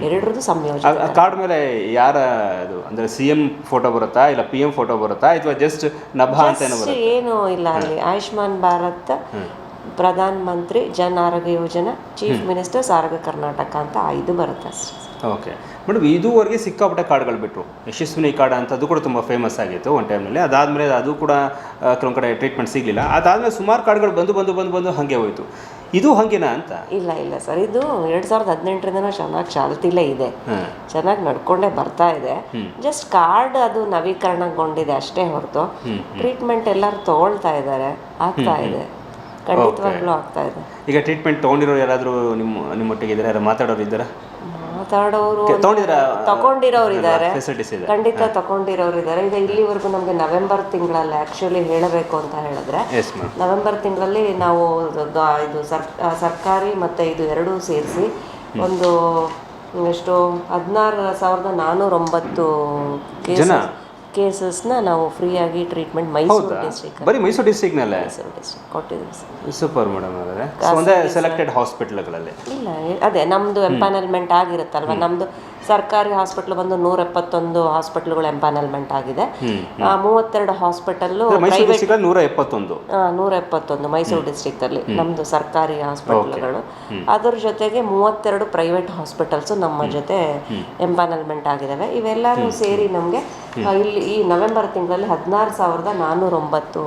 ಎರಡರದ್ದು ಸಂಯೋಜಿತ ಕಾರ್ಡ್ ಮೇಲೆ ಯಾರ ಇದು ಅಂದ್ರೆ ಸಿಎಂ ಫೋಟೋ ಬರುತ್ತಾ ಇಲ್ಲ ಪಿ ಎಂ ಫೋಟೋ ಬರುತ್ತಾ ಅಥವಾ ಜಸ್ಟ್ ನಭ ಅಂತ ಏನೋ ಇಲ್ಲ ಅಲ್ಲಿ. ಆಯುಷ್ಮಾನ್ ಭಾರತ್ ಪ್ರಧಾನ ಮಂತ್ರಿ ಜನ್ ಆರೋಗ್ಯ ಯೋಜನಾ ಚೀಫ್ ಮಿನಿಸ್ಟರ್ಸ್ ಆರೋಗ್ಯ ಕರ್ನಾಟಕ ಅಂತ ಐದು ಬರುತ್ತೆ ಅಷ್ಟೇ. ಓಕೆ. ಮೇಡಮ್ ಇದುವರೆಗೆ ಸಿಕ್ಕಾಪಟ್ಟೆ ಕಾರ್ಡ್ಗಳು ಬಿಟ್ಟರು ಯಶಸ್ವಿನಿ ಕಾರ್ಡ್ ಅಂತ ಅದು ಕೂಡ ತುಂಬ ಫೇಮಸ್ ಆಗಿತ್ತು ಒಂದು ಟೈಮ್ನಲ್ಲಿ ಅದಾದಮೇಲೆ ಅದು ಕೂಡ ಕೆಲವೊಂದು ಕಡೆ ಟ್ರೀಟ್ಮೆಂಟ್ ಸಿಗಲಿಲ್ಲ. ಅದಾದಮೇಲೆ ಸುಮಾರು ಕಾರ್ಡ್ಗಳು ಬಂದು ಬಂದು ಬಂದು ಬಂದು ಹಾಗೆ ಹೋಯಿತು. ಇದು ಹಾಗೇನಾ ಅಂತ? ಇಲ್ಲ ಇಲ್ಲ ಸರ್. ಇದು ಎರಡ್ ಸಾವಿರದ ಹದಿನೆಂಟರಿಂದನೂ ಚೆನ್ನಾಗಿ ಚಾಲ್ತಿಲೇ ಇದೆ. ಚೆನ್ನಾಗಿ ನಡ್ಕೊಂಡೇ ಬರ್ತಾ ಇದೆ. ಜಸ್ಟ್ ಕಾರ್ಡ್ ಅದು ನವೀಕರಣಗೊಂಡಿದೆ ಅಷ್ಟೇ ಹೊರತು. ಟ್ರೀಟ್ಮೆಂಟ್ ಎಲ್ಲರೂ ತಗೊಳ್ತಾ ಇದ್ದಾರೆ. ಆಗ್ತಾ ಇದೆ. ಖಂಡಿತವಾಗ್ಲೂ ಆಗ್ತಾ ಇದೆ. ಈಗ ಟ್ರೀಟ್ಮೆಂಟ್ ತಗೊಂಡಿರೋ ಯಾರಾದರೂ ನಿಮ್ಮ ನಿಮ್ಮೊಟ್ಟಿಗೆ ಇದ್ದಾರೆ? ಯಾರು ಮಾತಾಡೋರು ಇದ್ದಾರೆ? ಮಾತಾಡೋರು ತಗೊಂಡಿರೋರು ಇದ್ದಾರೆ. ಖಂಡಿತ ತಗೊಂಡಿರೋರು ಇದ್ದಾರೆ. ಈಗ ಇಲ್ಲಿವರೆಗೂ ನಮಗೆ ನವೆಂಬರ್ ತಿಂಗಳಲ್ಲಿ ಆಕ್ಚುಲಿ ಹೇಳಬೇಕು ಅಂತ ಹೇಳಿದ್ರೆ ನವೆಂಬರ್ ತಿಂಗಳಲ್ಲಿ ನಾವು ಇದು ಸರ್ ಸರ್ಕಾರಿ ಮತ್ತೆ ಇದು ಎರಡೂ ಸೇರಿಸಿ ಒಂದು ಎಷ್ಟು ಹದಿನಾರು ಸಾವಿರದ ನಾನ್ನೂರೊಂಬತ್ತು ಜನ? ಕೇಸಸ್ನ ನಾವು ಫ್ರೀಯಾಗಿ ಟ್ರೀಟ್ಮೆಂಟ್ ಮೈಸೂರು ಡಿಸ್ಟ್ರಿಕ್ಟ್ ಬರೀ ಮೈಸೂರು ಡಿಸ್ಟ್ರಿಕ್ನಲ್ಲೇ ಮೈಸೂರು ಡಿಸ್ಟ್ರಿಕ್ಟ್ ಕೊಟ್ಟಿದ್ದೀವಿ ಸರ್ ಸೂಪರ್ ಮೇಡಮ್ ಅವರೇ. ಒಂದೇ ಸೆಲೆಕ್ಟೆಡ್ ಹಾಸ್ಪಿಟ್ಲ್ಗಳಲ್ಲಿ ಇಲ್ಲ ಅದೇ ನಮ್ಮದು ಎಂಪಾನಲ್ಮೆಂಟ್ ಆಗಿರುತ್ತಲ್ವ? ನಮ್ಮದು ಸರ್ಕಾರಿ ಹಾಸ್ಪಿಟಲ್ ಬಂದು ನೂರ ಎಪ್ಪತ್ತೊಂದು ಹಾಸ್ಪಿಟ್ಲ್ಗಳು ಎಂಪಾನಲ್ಮೆಂಟ್ ಆಗಿದೆ. ಮೂವತ್ತೆರಡು ಹಾಸ್ಪಿಟಲ್ ನೂರ ಎಪ್ಪತ್ತೊಂದು ನೂರ ಎಪ್ಪತ್ತೊಂದು ಮೈಸೂರು ಡಿಸ್ಟಿಕ್ ಅಲ್ಲಿ ನಮ್ದು ಸರ್ಕಾರಿ ಹಾಸ್ಪಿಟಲ್ಗಳು. ಅದರ ಜೊತೆಗೆ ಮೂವತ್ತೆರಡು ಪ್ರೈವೇಟ್ ಹಾಸ್ಪಿಟಲ್ಸ್ ನಮ್ಮ ಜೊತೆ ಎಂಪಾನಲ್ಮೆಂಟ್ ಆಗಿದ್ದಾವೆ ಇವೆಲ್ಲರೂ ಸೇರಿ ನಮಗೆ ಇಲ್ಲಿ ಈ ನವೆಂಬರ್ ತಿಂಗಳಲ್ಲಿ ಹದಿನಾರು ಸಾವಿರದ ನಾನ್ನೂರೊಂಬತ್ತು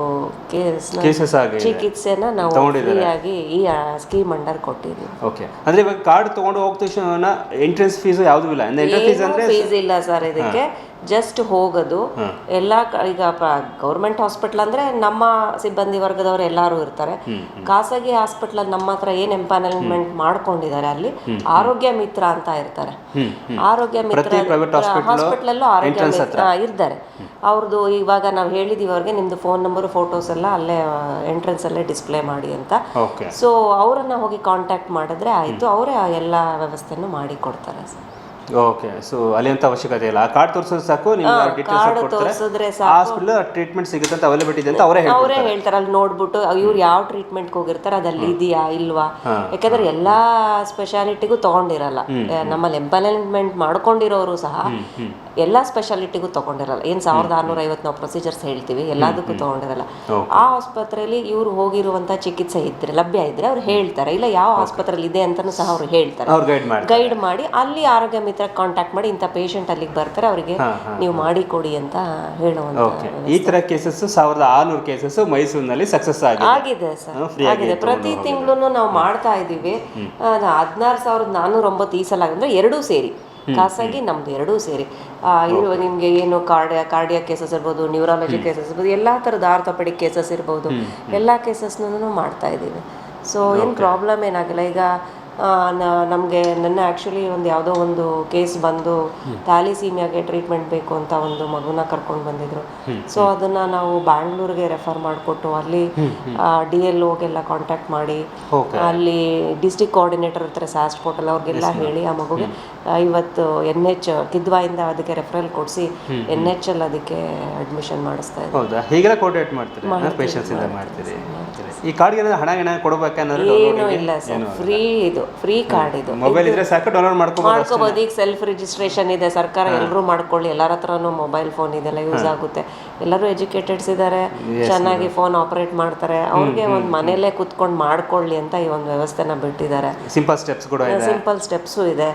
ಕೇಸ್ ಕೇಸಸ್ ಆಗಿ ಚಿಕಿತ್ಸೆನ ನಾವು ಫ್ರೀಯಾಗಿ ಈ ಸ್ಕೀಮ್ ಅಂಡರ್ ಕೊಟ್ಟಿದ್ದೀವಿ. ಓಕೆ. ಅಂದ್ರೆ ಇವಾಗ ಕಾರ್ಡ್ ತಗೊಂಡು ಹೋಗ್ತಕ್ಷಣ ತಕ್ಷಣ ಎಂಟ್ರೆನ್ಸ್ ಫೀಸ್ ಯಾವುದೂ ಇಲ್ಲ. ಫೀಸ್ ಅಂದ್ರೆ ಫೀಸ್ ಇಲ್ಲ ಸರ್ ಇದಕ್ಕೆ. ಜಸ್ಟ್ ಹೋಗೋದು. ಎಲ್ಲ ಈಗ ಗೌರ್ಮೆಂಟ್ ಹಾಸ್ಪಿಟಲ್ ಅಂದ್ರೆ ನಮ್ಮ ಸಿಬ್ಬಂದಿ ವರ್ಗದವರು ಎಲ್ಲರೂ ಇರ್ತಾರೆ. ಖಾಸಗಿ ಹಾಸ್ಪಿಟಲ್ ನಮ್ಮ ಹತ್ರ ಏನ್ ಎಂಪಾನಲ್ಮೆಂಟ್ ಮಾಡ್ಕೊಂಡಿದ್ದಾರೆ ಅಲ್ಲಿ ಆರೋಗ್ಯ ಮಿತ್ರ ಅಂತ ಇರ್ತಾರೆ. ಆರೋಗ್ಯ ಮಿತ್ರ private hospital ಹಾಸ್ಪಿಟಲ್ ಅಲ್ಲೂ ಆರೋಗ್ಯ ಮಿತ್ರ ಇರ್ತಾರೆ. ಅವ್ರದ್ದು ಇವಾಗ ನಾವು ಹೇಳಿದೀವಿ ಅವ್ರಿಗೆ ನಿಮ್ದು ಫೋನ್ ನಂಬರ್ ಫೋಟೋಸ್ ಎಲ್ಲ ಅಲ್ಲೇ ಎಂಟ್ರೆನ್ಸ್ ಅಲ್ಲೇ ಡಿಸ್ಪ್ಲೇ ಮಾಡಿ ಅಂತ. ಸೊ ಅವರನ್ನ ಹೋಗಿ ಕಾಂಟ್ಯಾಕ್ಟ್ ಮಾಡಿದ್ರೆ ಆಯ್ತು. ಅವರೇ ಎಲ್ಲ ವ್ಯವಸ್ಥೆನೂ ಮಾಡಿ ಕೊಡ್ತಾರೆ ಸರ್ ಓಕೆ ಸೊ ಅಲ್ಲಿ ಅಂತ ಅವಶ್ಯಕತೆ ಇಲ್ಲ. ಆ ಕಾರ್ಡ್ ತೋರಿಸೋದು ಸಾಕು ನಿಮ್ಗೆ ಕಾರ್ಡ್ ಕೊಡ್ತಾರೆ. ತೋರಿಸಿದ್ರೆ ಹಾಸ್ಪಿಟಲ್ ಟ್ರೀಟ್ಮೆಂಟ್ ಸಿಗುತ್ತೆ ಅಂತ ಅವೈಲೇಬಿಲಿಟಿ ಅಂತ ಅವರೇ ಹೇಳ್ತಾರೆ ಅವರೇ ಹೇಳ್ತಾರೆ ಅಲ್ಲಿ ನೋಡ್ಬಿಟ್ಟು ಇವ್ರು ಯಾವ ಟ್ರೀಟ್ಮೆಂಟ್ಗೆ ಹೋಗಿರ್ತಾರೆ ಅದಲ್ಲಿ ಇದೆಯಾ ಇಲ್ವಾ? ಯಾಕಂದ್ರೆ ಎಲ್ಲಾ ಸ್ಪೆಷಾಲಿಟಿಗೂ ತಗೊಂಡಿರಲ್ಲ. ನಮ್ಮಲ್ಲಿ ಎಂಪ್ಲಾಯ್ಮೆಂಟ್ ಮಾಡ್ಕೊಂಡಿರೋರು ಸಹ. ಎಲ್ಲಾ ಸ್ಪೆಷಾಲಿಟಿಗೂ ತಗೊಂಡಿರಲ್ಲ. ಏನು ಸಾವಿರದ ಆರ್ನೂರ ಐವತ್ತು ನಾವು ಪ್ರೊಸೀಜರ್ಸ್ ಹೇಳ್ತೀವಿ ಎಲ್ಲದಕ್ಕೂ ತೊಗೊಂಡಿರಲ್ಲ. ಆ ಆಸ್ಪತ್ರೆಯಲ್ಲಿ ಇವರು ಹೋಗಿರುವಂತ ಚಿಕಿತ್ಸೆ ಇದ್ರೆ ಲಭ್ಯ ಇದ್ರೆ ಅವ್ರು ಹೇಳ್ತಾರೆ. ಇಲ್ಲ ಯಾವ ಆಸ್ಪತ್ರೆಯಲ್ಲಿ ಇದೆ ಅಂತಲೂ ಸಹ ಅವರು ಹೇಳ್ತಾರೆ. ಗೈಡ್ ಮಾಡಿ ಅಲ್ಲಿ ಆರೋಗ್ಯ ಮಿತ್ರ ಕಾಂಟ್ಯಾಕ್ಟ್ ಮಾಡಿ ಇಂಥ ಪೇಷಂಟ್ ಅಲ್ಲಿಗೆ ಬರ್ತಾರೆ ಅವರಿಗೆ ನೀವು ಮಾಡಿ ಕೊಡಿ ಅಂತ ಹೇಳುವಂಥ ಈ ಥರ ಕೇಸಸ್ ಸಾವಿರದ ಆರುನೂರು ಕೇಸಸ್ ಮೈಸೂರಿನಲ್ಲಿ ಸಕ್ಸಸ್ ಆಗಿದೆ. ಆಗಿದೆ ಸರ್. ಆಗಿದೆ ಪ್ರತಿ ತಿಂಗಳು ನಾವು ಮಾಡ್ತಾ ಇದ್ದೀವಿ. ಹದಿನಾರು ಸಾವಿರದ ನಾನ್ನೂರ ಒಂಬತ್ತು ಈ ಸಲ ಅಂದರೆ ಎರಡೂ ಸೇರಿ. ಖಾಸಗಿ ನಮ್ದು ಎರಡೂ ಸೇರಿ. ಆ, ಇರುವ ನಿಮಗೆ ಏನು ಕಾರ್ಡಿಯ ಕಾರ್ಡಿಯಾ ಕೇಸಸ್ ಇರ್ಬೋದು ನ್ಯೂರಾಲಜಿ ಕೇಸಸ್ ಇರ್ಬೋದು ಎಲ್ಲ ಥರದ ಆರ್ಥೋಪೆಡಿಕ್ ಕೇಸಸ್ ಇರ್ಬೋದು ಎಲ್ಲ ಕೇಸಸ್ನೂ ಮಾಡ್ತಾ ಇದ್ದೀವಿ. ಸೊ ಏನು ಪ್ರಾಬ್ಲಮ್ ಏನಾಗಿಲ್ಲ. ಈಗ ನಮಗೆ ನನ್ನ ಆ್ಯಕ್ಚುಲಿ ಒಂದು ಯಾವುದೋ ಒಂದು ಕೇಸ್ ಬಂದು ಥ್ಯಾಲಿಸೀಮಿಯಾಗೆ ಟ್ರೀಟ್ಮೆಂಟ್ ಬೇಕು ಅಂತ ಒಂದು ಮಗುನ ಕರ್ಕೊಂಡು ಬಂದಿದ್ರು. ಸೊ ಅದನ್ನು ನಾವು ಬ್ಯಾಂಗ್ಳೂರ್ಗೆ ರೆಫರ್ ಮಾಡಿಕೊಟ್ಟು ಅಲ್ಲಿ ಡಿ ಎಲ್ ಓಗೆಲ್ಲ ಕಾಂಟ್ಯಾಕ್ಟ್ ಮಾಡಿ ಅಲ್ಲಿ ಡಿಸ್ಟಿಕ್ ಕೋಆರ್ಡಿನೇಟರ್ ಹತ್ರ ಸ್ಯಾಸ್ಟ್ ಪೋರ್ಟಲ್ ಅವ್ರಿಗೆಲ್ಲ ಹೇಳಿ ಆ ಮಗುಗೆ ಇವತ್ತು ಎನ್ ಎಚ್ ಕಿದ್ವಾಯಿಂದ ಅದಕ್ಕೆ ರೆಫರಲ್ ಕೊಡಿಸಿ ಎನ್ ಎಚ್ ಅಲ್ಲಿ ಅದಕ್ಕೆ ಅಡ್ಮಿಷನ್ ಮಾಡಿಸ್ತಾ ಇದ್ದಾರೆ ಹೌದಾ? ಹೀಗೆಲ್ಲ ಕೋಆರ್ಡಿನೇಟ್ ಮಾಡ್ತೀರಿ? ಮಾಡ್ತೀರಿ ಈ ಕಾರ್ಡ್ಗೆ ಏನಾದ್ರು ಹಣ ಏನ ಕೊಡಬೇಕು ಅನ್ನೋದು ಏನೂ ಇಲ್ಲ ಸರ್. ಫ್ರೀ ಇದು ಫ್ರೀ ಕಾರ್ಡ್ ಇದು. ಮೊಬೈಲ್ ಇದ್ರೆ ಸಾಕು ಡೌನ್ಲೋಡ್ ಮಾಡ್ಕೋಬಹುದು ಮಾಡ್ಕೋಬಹುದು ಈಗ ಸೆಲ್ಫ್ ರಿಜಿಸ್ಟ್ರೇಷನ್ ಇದೆ. ಸರ್ಕಾರ ಎಲ್ಲರೂ ಮಾಡ್ಕೊಳ್ಳಿ. ಎಲ್ಲರ ಹತ್ರನೂ ಮೊಬೈಲ್ ಫೋನ್ ಇದೆಲ್ಲ ಯೂಸ್ ಆಗುತ್ತೆ. ಎಲ್ಲರೂ ಎಜುಕೇಟೆಡ್ಸ್ ಇದ್ದಾರೆ ಚೆನ್ನಾಗಿ ಫೋನ್ ಆಪರೇಟ್ ಮಾಡ್ತಾರೆ. ಅವ್ರಿಗೆ ಒಂದು ಮನೆಯಲ್ಲೇ ಕುತ್ಕೊಂಡು ಮಾಡ್ಕೊಳ್ಳಿ ಅಂತ ಈ ಒಂದು ವ್ಯವಸ್ಥೆನ ಬಿಟ್ಟಿದ್ದಾರೆ. ಸಿಂಪಲ್ ಸ್ಟೆಪ್ಸ್ ಕೂಡ ಇದೆ. ಸಿಂಪಲ್ ಸ್ಟೆಪ್ಸು ಇದೆ.